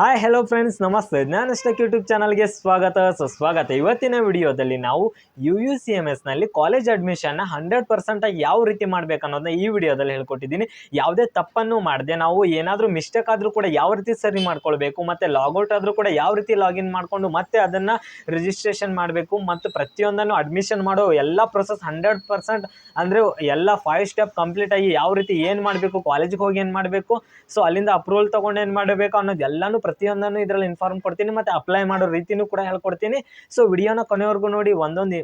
Hi hello friends ನಮಸ್ತೆ. ಜ್ಞಾನಷ್ಟಕ್ YouTube ಚಾನಲ್ಗೆ ಸ್ವಾಗತ. ಸುಸ್ವಾಗತ ಇವತ್ತಿನ ವಿಡಿಯೋದಲ್ಲಿ ನಾವು ಯು ಯು ಸಿ ಎಂ ಎಸ್ನಲ್ಲಿ ಕಾಲೇಜ್ ಅಡ್ಮಿಷನ್ನ ಹಂಡ್ರೆಡ್ ಪರ್ಸೆಂಟಾಗಿ ಯಾವ ರೀತಿ ಮಾಡಬೇಕು ಅನ್ನೋದನ್ನ ಈ ವಿಡಿಯೋದಲ್ಲಿ ಹೇಳ್ಕೊಟ್ಟಿದ್ದೀನಿ. ಯಾವುದೇ ತಪ್ಪನ್ನು ಮಾಡದೆ ನಾವು ಏನಾದರೂ ಮಿಸ್ಟೇಕ್ ಆದರೂ ಕೂಡ ಯಾವ ರೀತಿ ಸರಿ ಮಾಡ್ಕೊಳ್ಬೇಕು, ಮತ್ತು ಲಾಗೌಟ್ ಆದರೂ ಕೂಡ ಯಾವ ರೀತಿ ಲಾಗಿನ್ ಮಾಡಿಕೊಂಡು ಮತ್ತೆ ಅದನ್ನು ರಿಜಿಸ್ಟ್ರೇಷನ್ ಮಾಡಬೇಕು, ಮತ್ತು ಪ್ರತಿಯೊಂದನ್ನು ಅಡ್ಮಿಷನ್ ಮಾಡೋ ಎಲ್ಲ ಪ್ರೊಸೆಸ್ ಹಂಡ್ರೆಡ್ ಪರ್ಸೆಂಟ್ ಅಂದರೆ ಎಲ್ಲ ಫೈವ್ ಸ್ಟೆಪ್ ಕಂಪ್ಲೀಟ್ ಆಗಿ ಯಾವ ರೀತಿ ಏನು ಮಾಡಬೇಕು ಕಾಲೇಜಿಗೆ ಹೋಗಿ ಏನು ಮಾಡಬೇಕು ಸೊ ಅಲ್ಲಿಂದ ಅಪ್ರೂವಲ್ ತೊಗೊಂಡು ಏನು ಮಾಡಬೇಕು ಅನ್ನೋದು ಪ್ರತಿಯೊಂದನ್ನು ಇದರಲ್ಲಿ ಇನ್ಫಾರ್ಮ್ ಕೊಡ್ತೀನಿ ಮತ್ತು ಅಪ್ಲೈ ಮಾಡೋ ರೀತಿನೂ ಕೂಡ ಹೇಳ್ಕೊಡ್ತೀನಿ ಸೊ ವಿಡಿಯೋನ ಕೊನೆವರೆಗೂ ನೋಡಿ ಒಂದೊಂದು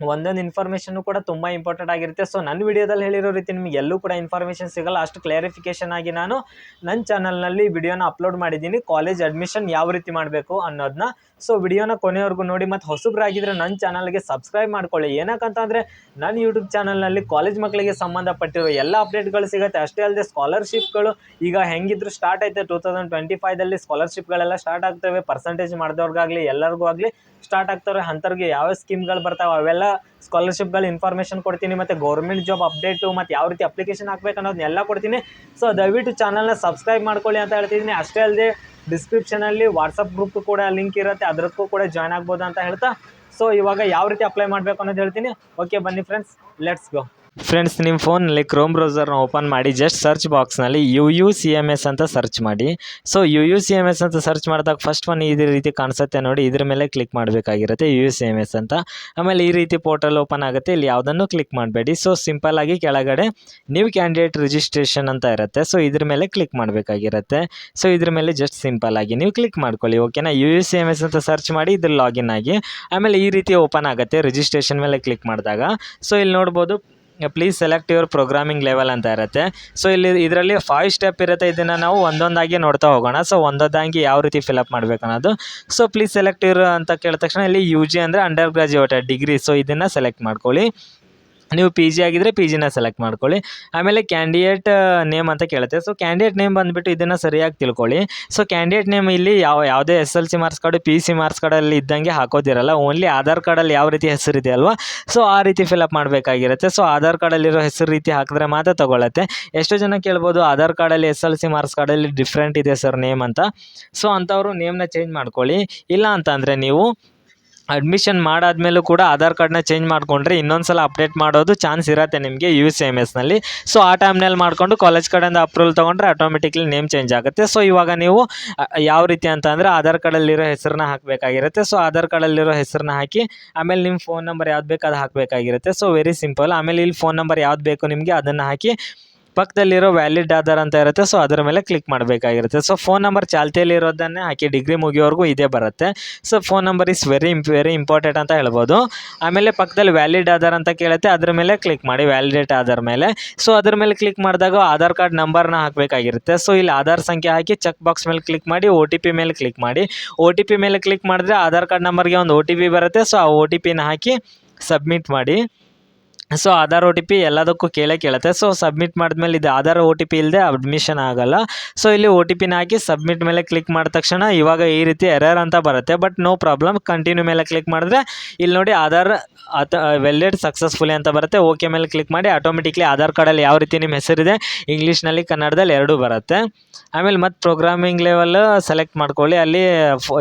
ಒಂದೊಂದು ಇನ್ಫಾರ್ಮೇಷನ್ ಕೂಡ ತುಂಬ ಇಂಪಾರ್ಟೆಂಟ್ ಆಗಿರುತ್ತೆ. ಸೊ ನನ್ನ ವಿಡಿಯೋದಲ್ಲಿ ಹೇಳಿರೋ ರೀತಿ ನಿಮಗೆ ಎಲ್ಲೂ ಕೂಡ ಇನ್ಫಾರ್ಮೇಷನ್ ಸಿಗಲ್ಲ. ಅಷ್ಟು ಕ್ಲಾರಿಫಿಕೇಷನ್ ಆಗಿ ನಾನು ನನ್ನ ಚಾನಲ್ನಲ್ಲಿ ವಿಡಿಯೋನ ಅಪ್ಲೋಡ್ ಮಾಡಿದ್ದೀನಿ. ಕಾಲೇಜ್ ಅಡ್ಮಿಷನ್ ಯಾವ ರೀತಿ ಮಾಡಬೇಕು ಅನ್ನೋದನ್ನ ಸೊ ವಿಡಿಯೋನ ಕೊನೆವರೆಗೂ ನೋಡಿ ಮತ್ತು ಹೊಸಬ್ರಾಗಿದ್ದರೆ ನನ್ನ ಚಾನಲ್ಗೆ ಸಬ್ಸ್ಕ್ರೈಬ್ ಮಾಡ್ಕೊಳ್ಳಿ. ಏನಕ್ಕಂತಂದರೆ ನನ್ನ ಯೂಟ್ಯೂಬ್ ಚಾನಲ್ನಲ್ಲಿ ಕಾಲೇಜ್ ಮಕ್ಕಳಿಗೆ ಸಂಬಂಧಪಟ್ಟಿರೋ ಎಲ್ಲ ಅಪ್ಡೇಟ್ಗಳು ಸಿಗುತ್ತೆ. ಅಷ್ಟೇ ಅಲ್ಲದೆ ಸ್ಕಾಲರ್ಶಿಪ್ಗಳು ಈಗ ಹೆಂಗಿದ್ರು ಸ್ಟಾರ್ಟ್ ಆಯಿತು. ಟೂ ತೌಸಂಡ್ ಟ್ವೆಂಟಿ ಫೈದಲ್ಲಿ ಸ್ಕಾಲರ್ಶಿಪ್ಗಳೆಲ್ಲ ಸ್ಟಾರ್ಟ್ ಆಗ್ತವೆ. ಪರ್ಸೆಂಟೇಜ್ ಮಾಡಿದವ್ರಿಗಾಗಲಿ, ಎಲ್ಲರಿಗೂ ಆಗಲಿ ಸ್ಟಾರ್ಟ್ ಆಗ್ತವೆ. ಅಂಥವ್ರಿಗೆ ಯಾವ ಸ್ಕೀಮ್ಗಳು ಬರ್ತಾವೆ ಅವೆಲ್ಲ ಸ್ಕಾಲರ್ಶಿಪ್ಗಳು ಇನ್ಫಾರ್ಮೇಷನ್ ಕೊಡ್ತೀನಿ, ಮತ್ತು ಗೌರ್ಮೆಂಟ್ ಜಾಬ್ ಅಪ್ಡೇಟು ಮತ್ತು ಯಾವ ರೀತಿ ಅಪ್ಲಿಕೇಶನ್ ಹಾಕ್ಬೇಕು ಅನ್ನೋದನ್ನೆಲ್ಲ ಕೊಡ್ತೀನಿ. ಸೊ ದಯವಿಟ್ಟು ಚಾನಲ್ನ ಸಬ್ಸ್ಕ್ರೈಬ್ ಮಾಡ್ಕೊಳ್ಳಿ ಅಂತ ಹೇಳ್ತಿದ್ದೀನಿ ಅಷ್ಟೇ ಅಲ್ಲದೆ ಡಿಸ್ಕ್ರಿಪ್ಷನಲ್ಲಿ ವಾಟ್ಸಪ್ ಗ್ರೂಪ್ ಕೂಡ ಲಿಂಕ್ ಇರುತ್ತೆ. ಅದಕ್ಕೂ ಕೂಡ ಜಾಯ್ನ್ ಆಗ್ಬೋದು ಅಂತ ಹೇಳ್ತಾ. ಸೊ ಇವಾಗ ಯಾವ ರೀತಿ ಅಪ್ಲೈ ಮಾಡಬೇಕು ಅನ್ನೋದು ಹೇಳ್ತೀನಿ. ಓಕೆ ಬನ್ನಿ ಫ್ರೆಂಡ್ಸ್ ಲೆಟ್ಸ್ ಗೋ ಫ್ರೆಂಡ್ಸ್ ನಿಮ್ಮ ಫೋನಲ್ಲಿ ಕ್ರೋಮ್ ಬ್ರೌಸರ್ನ ಓಪನ್ ಮಾಡಿ ಜಸ್ಟ್ ಸರ್ಚ್ ಬಾಕ್ಸ್ನಲ್ಲಿ U U C M S ಅಂತ ಸರ್ಚ್ ಮಾಡಿ. So U U C M S ಅಂತ ಸರ್ಚ್ ಮಾಡಿದಾಗ ಫಸ್ಟ್ ಒನ್ ಇದೇ ರೀತಿ ಕಾಣಿಸುತ್ತೆ ನೋಡಿ, ಇದ್ರ ಮೇಲೆ ಕ್ಲಿಕ್ ಮಾಡಬೇಕಾಗಿರುತ್ತೆ ಯು ಸಿ ಎಂ ಎಸ್ ಅಂತ. ಆಮೇಲೆ ಈ ರೀತಿ ಪೋರ್ಟಲ್ ಓಪನ್ ಆಗುತ್ತೆ, ಇಲ್ಲಿ ಯಾವುದನ್ನು ಕ್ಲಿಕ್ ಮಾಡಬೇಡಿ. ಸೊ ಸಿಂಪಲ್ ಆಗಿ ಕೆಳಗಡೆ ನ್ಯೂ ಕ್ಯಾಂಡಿಡೇಟ್ ರಿಜಿಸ್ಟ್ರೇಷನ್ ಅಂತ ಇರುತ್ತೆ. ಸೊ ಇದ್ರ ಮೇಲೆ ಕ್ಲಿಕ್ ಮಾಡಬೇಕಾಗಿರುತ್ತೆ. ಸೊ ಇದ್ರ ಮೇಲೆ ಜಸ್ಟ್ ಸಿಂಪಲ್ ಆಗಿ ನೀವು ಕ್ಲಿಕ್ ಮಾಡ್ಕೊಳ್ಳಿ ಓಕೆನಾ U U C M S ಅಂತ ಸರ್ಚ್ ಮಾಡಿ, ಇದ್ರ ಲಾಗಿನ್ ಆಗಿ. ಆಮೇಲೆ ಈ ರೀತಿ ಓಪನ್ ಆಗುತ್ತೆ ರಿಜಿಸ್ಟ್ರೇಷನ್ ಮೇಲೆ ಕ್ಲಿಕ್ ಮಾಡಿದಾಗ. ಸೊ ಇಲ್ಲಿ ನೋಡ್ಬೋದು please select your programming level ಅಂತ ಇರುತ್ತೆ. ಸೊ ಇಲ್ಲಿ ಇದರಲ್ಲಿ ಫೈವ್ ಸ್ಟೆಪ್ ಇರುತ್ತೆ. ಇದನ್ನು ನಾವು ಒಂದೊಂದಾಗಿ ನೋಡ್ತಾ ಹೋಗೋಣ. ಸೊ ಒಂದೊಂದಾಗಿ ಯಾವ ರೀತಿ ಫಿಲಪ್ ಮಾಡಬೇಕು ಅನ್ನೋದು. ಸೊ ಪ್ಲೀಸ್ ಸೆಲೆಕ್ಟ್ ಯುವರ್ ಅಂತ ಕೇಳಿದ ತಕ್ಷಣ ಇಲ್ಲಿ ಯು ಜಿ ಅಂದರೆ ಅಂಡರ್ ಗ್ರಾಜುಯೇಟ್ ಡಿಗ್ರಿ ಸೊ ಇದನ್ನು ಸೆಲೆಕ್ಟ್ ಮಾಡ್ಕೊಳ್ಳಿ. ನೀವು ಪಿ ಜಿ ಆಗಿದ್ದರೆ ಪಿ ಜಿನ ಸೆಲೆಕ್ಟ್ ಮಾಡ್ಕೊಳ್ಳಿ. ಆಮೇಲೆ ಕ್ಯಾಂಡಿಡೇಟ್ ನೇಮ್ ಅಂತ ಕೇಳುತ್ತೆ. ಸೊ ಕ್ಯಾಂಡಿಡೇಟ್ ನೇಮ್ ಬಂದುಬಿಟ್ಟು ಇದನ್ನು ಸರಿಯಾಗಿ ತಿಳ್ಕೊಳ್ಳಿ. ಸೊ ಕ್ಯಾಂಡಿಡೇಟ್ ನೇಮ್ ಇಲ್ಲಿ ಯಾವ, ಯಾವುದೇ S L C marks card P C marks ಕಾರ್ಡಲ್ಲಿ ಇದ್ದಂಗೆ ಹಾಕೋದಿರಲ್ಲ. ಓನ್ಲಿ ಆಧಾರ್ ಕಾರ್ಡಲ್ಲಿ ಯಾವ ರೀತಿ ಹೆಸರಿದೆ ಅಲ್ವಾ? ಸೊ ಆ ರೀತಿ ಫಿಲಪ್ ಮಾಡಬೇಕಾಗಿರುತ್ತೆ. ಸೊ ಆಧಾರ್ ಕಾರ್ಡಲ್ಲಿರೋ ಹೆಸರು ರೀತಿ ಹಾಕಿದ್ರೆ ಮಾತ್ರ ತೊಗೊಳತ್ತೆ. ಎಷ್ಟೋ ಜನ ಕೇಳ್ಬೋದು ಆಧಾರ್ ಕಾರ್ಡಲ್ಲಿ ಎಸ್ ಎಲ್ ಸಿ ಮಾರ್ಕ್ಸ್ ಕಾರ್ಡಲ್ಲಿ ಡಿಫ್ರೆಂಟ್ ಇದೆ ಸರ್ ನೇಮ್ ಅಂತ. ಸೊ ಅಂಥವರು ನೇಮ್ನ ಚೇಂಜ್ ಮಾಡ್ಕೊಳ್ಳಿ. ಇಲ್ಲ ಅಂತಂದರೆ ನೀವು ಅಡ್ಮಿಷನ್ ಮಾಡಾದ್ಮೇಲೂ ಕೂಡ ಆಧಾರ್ ಕಾರ್ಡ್ನ ಚೇಂಜ್ ಮಾಡಿಕೊಂಡ್ರೆ ಇನ್ನೊಂದು ಸಲ ಅಪ್ಡೇಟ್ ಮಾಡೋದು ಚಾನ್ಸ್ ಇರುತ್ತೆ ನಿಮಗೆ ಯು ಸಿ ಎಂ ಎಸ್ನಲ್ಲಿ ಸೊ ಆ ಟೈಮ್ನಲ್ಲಿ ಮಾಡಿಕೊಂಡು ಕಾಲೇಜ್ ಕಡೆಯಿಂದ ಅಪ್ರೂವಲ್ ತೊಗೊಂಡ್ರೆ ಆಟೋಮೆಟಿಕ್ಲಿ ನೇಮ್ ಚೇಂಜ್ ಆಗುತ್ತೆ. ಸೊ ಇವಾಗ ನೀವು ಯಾವ ರೀತಿ ಅಂತ ಅಂದರೆ ಆಧಾರ್ ಕಾರ್ಡಲ್ಲಿರೋ ಹೆಸರನ್ನ ಹಾಕಬೇಕಾಗಿರುತ್ತೆ. ಸೊ ಆಧಾರ್ ಕಾರ್ಡಲ್ಲಿರೋ ಹೆಸರನ್ನ ಹಾಕಿ, ಆಮೇಲೆ ನಿಮ್ಮ ಫೋನ್ ನಂಬರ್ ಯಾವ್ದು ಬೇಕು ಅದು ಹಾಕಬೇಕಾಗಿರುತ್ತೆ. ಸೊ ವೆರಿ ಸಿಂಪಲ್ ಆಮೇಲೆ ಇಲ್ಲಿ ಫೋನ್ ನಂಬರ್ ಯಾವ್ದು ಬೇಕು ನಿಮಗೆ ಅದನ್ನು ಹಾಕಿ ಪಕ್ಕದಲ್ಲಿರೋ ವ್ಯಾಲಿಡ್ ಆಧಾರ್ ಅಂತ ಇರುತ್ತೆ ಸೊ ಅದರ ಮೇಲೆ ಕ್ಲಿಕ್ ಮಾಡಬೇಕಾಗಿರುತ್ತೆ. ಸೊ ಫೋನ್ ನಂಬರ್ ಚಾಲ್ತಿಯಲ್ಲಿ ಇರೋದನ್ನೇ ಹಾಕಿ ಡಿಗ್ರಿ ಮುಗಿಯೋವರೆಗೂ ಇದೇ ಬರುತ್ತೆ. So phone number is very very important ಅಂತ ಹೇಳ್ಬೋದು. ಆಮೇಲೆ ಪಕ್ಕದಲ್ಲಿ ವ್ಯಾಲಿಡ್ ಆಧಾರ್ ಅಂತ ಕೇಳುತ್ತೆ, ಅದ್ರ ಮೇಲೆ ಕ್ಲಿಕ್ ಮಾಡಿ ವ್ಯಾಲಿಡೇಟ್ ಆಧಾರ್ ಮೇಲೆ. ಸೊ ಅದ್ರ ಮೇಲೆ ಕ್ಲಿಕ್ ಮಾಡಿದಾಗ ಆಧಾರ್ ಕಾರ್ಡ್ ನಂಬರ್ನ ಹಾಕಬೇಕಾಗಿರುತ್ತೆ. ಸೊ ಇಲ್ಲಿ ಆಧಾರ್ ಸಂಖ್ಯೆ ಹಾಕಿ ಚೆಕ್ ಬಾಕ್ಸ್ ಮೇಲೆ ಕ್ಲಿಕ್ ಮಾಡಿ ಒ ಟಿ ಪಿ ಮೇಲೆ ಕ್ಲಿಕ್ ಮಾಡಿ. ಒ ಟಿ ಪಿ ಮೇಲೆ ಕ್ಲಿಕ್ ಮಾಡಿದ್ರೆ ಆಧಾರ್ ಕಾರ್ಡ್ ನಂಬರ್ಗೆ ಒಂದು ಒ ಟಿ ಪಿ ಬರುತ್ತೆ. ಸೊ ಆ ಒ ಟಿ ಪಿನ ಹಾಕಿ ಸಬ್ಮಿಟ್ ಮಾಡಿ. So Aadhaar O T P ಎಲ್ಲದಕ್ಕೂ ಕೇಳೇ ಕೇಳುತ್ತೆ. ಸೊ ಸಬ್ಮಿಟ್ ಮಾಡಿದ್ಮೇಲೆ ಇದು ಆಧಾರ್ ಒ ಟಿ ಪಿ ಇಲ್ಲದೆ ಅಡ್ಮಿಷನ್ ಆಗಲ್ಲ. ಸೊ ಇಲ್ಲಿ ಒ ಟಿ ಪಿನ ಹಾಕಿ ಸಬ್ಮಿಟ್ ಮೇಲೆ ಕ್ಲಿಕ್ ಮಾಡಿದ ತಕ್ಷಣ ಇವಾಗ ಈ ರೀತಿ ಎರರ್ ಅಂತ ಬರುತ್ತೆ. ಬಟ್ ನೋ ಪ್ರಾಬ್ಲಮ್ ಕಂಟಿನ್ಯೂ ಮೇಲೆ ಕ್ಲಿಕ್ ಮಾಡಿದ್ರೆ ಇಲ್ಲಿ ನೋಡಿ ಆಧಾರ್ ಅಥ ವೆಲ್ಡೆಡ್ ಸಕ್ಸಸ್ಫುಲಿ ಅಂತ ಬರುತ್ತೆ. ಓಕೆ ಮೇಲೆ ಕ್ಲಿಕ್ ಮಾಡಿ ಆಟೋಮೆಟಿಕ್ಲಿ ಆಧಾರ್ ಕಾರ್ಡಲ್ಲಿ ಯಾವ ರೀತಿ ನಿಮ್ಮ ಹೆಸರಿದೆ ಇಂಗ್ಲೀಷ್ನಲ್ಲಿ ಕನ್ನಡದಲ್ಲಿ ಎರಡೂ ಬರುತ್ತೆ. ಆಮೇಲೆ ಮತ್ತು ಪ್ರೋಗ್ರಾಮಿಂಗ್ ಲೆವೆಲ್ ಸೆಲೆಕ್ಟ್ ಮಾಡ್ಕೊಳ್ಳಿ. ಅಲ್ಲಿ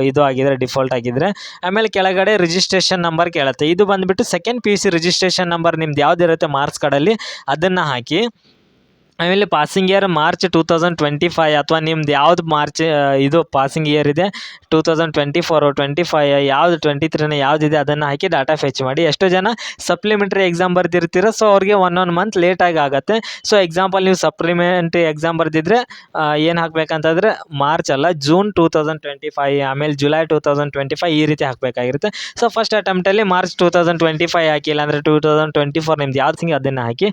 ಇದು ಆಗಿದ್ರೆ ಡಿಫಾಲ್ಟ್ ಆಗಿದ್ರೆ. ಆಮೇಲೆ ಕೆಳಗಡೆ ರಿಜಿಸ್ಟ್ರೇಷನ್ ನಂಬರ್ ಕೇಳುತ್ತೆ. ಇದು ಬಂದುಬಿಟ್ಟು second P U C registration number ನಿಮ್ದು ಯಾವ್ದಿರುತ್ತೆ ಮಾರ್ಕ್ಸ್ ಕಾರ್ಡಲ್ಲಿ ಅದನ್ನು ಹಾಕಿ ಆಮೇಲೆ passing year March two thousand twenty five ಅಥವಾ ನಿಮ್ದು ಯಾವ್ದು ಮಾರ್ಚ್ ಇದು ಪಾಸಿಂಗ್ ಇಯರ್ ಇದೆ two thousand twenty four twenty five ಯಾವ್ದು ಟ್ವೆಂಟಿ ತ್ರೀನ ಯಾವುದಿದೆ ಅದನ್ನು ಹಾಕಿ ಡಾಟಾ ಫೆಚ್ ಮಾಡಿ. ಎಷ್ಟೋ ಜನ ಸಪ್ಲಿಮೆಂಟ್ರಿ ಎಕ್ಸಾಮ್ ಬರ್ದಿರ್ತೀರ ಸೊ ಅವ್ರಿಗೆ ಒನ್ ಒನ್ ಮಂತ್ ಲೇಟಾಗಿ ಆಗುತ್ತೆ. ಸೊ ಎಕ್ಸಾಂಪಲ್ ನೀವು ಸಪ್ಲಿಮೆಂಟ್ರಿ ಎಕ್ಸಾಮ್ ಬರ್ದಿದ್ರೆ ಏನು ಹಾಕ್ಬೇಕಂತಂದ್ರೆ ಮಾರ್ಚ್ ಅಲ್ಲ June two thousand twenty five ಆಮೇಲೆ July two thousand twenty five ಈ ರೀತಿ ಹಾಕಬೇಕಾಗಿರುತ್ತೆ. So first ಅಟೆಂಪ್ಟಲ್ಲಿ March two thousand twenty five ಹಾಕಿ, ಇಲ್ಲಾಂದರೆ ಟೂ ತೌಸಂಡ್ ಟ್ವೆಂಟಿ ಫೋರ್ ನಿಮ್ದು ಯಾವ್ದು ಸಿಂಗ್ ಅದನ್ನು ಹಾಕಿ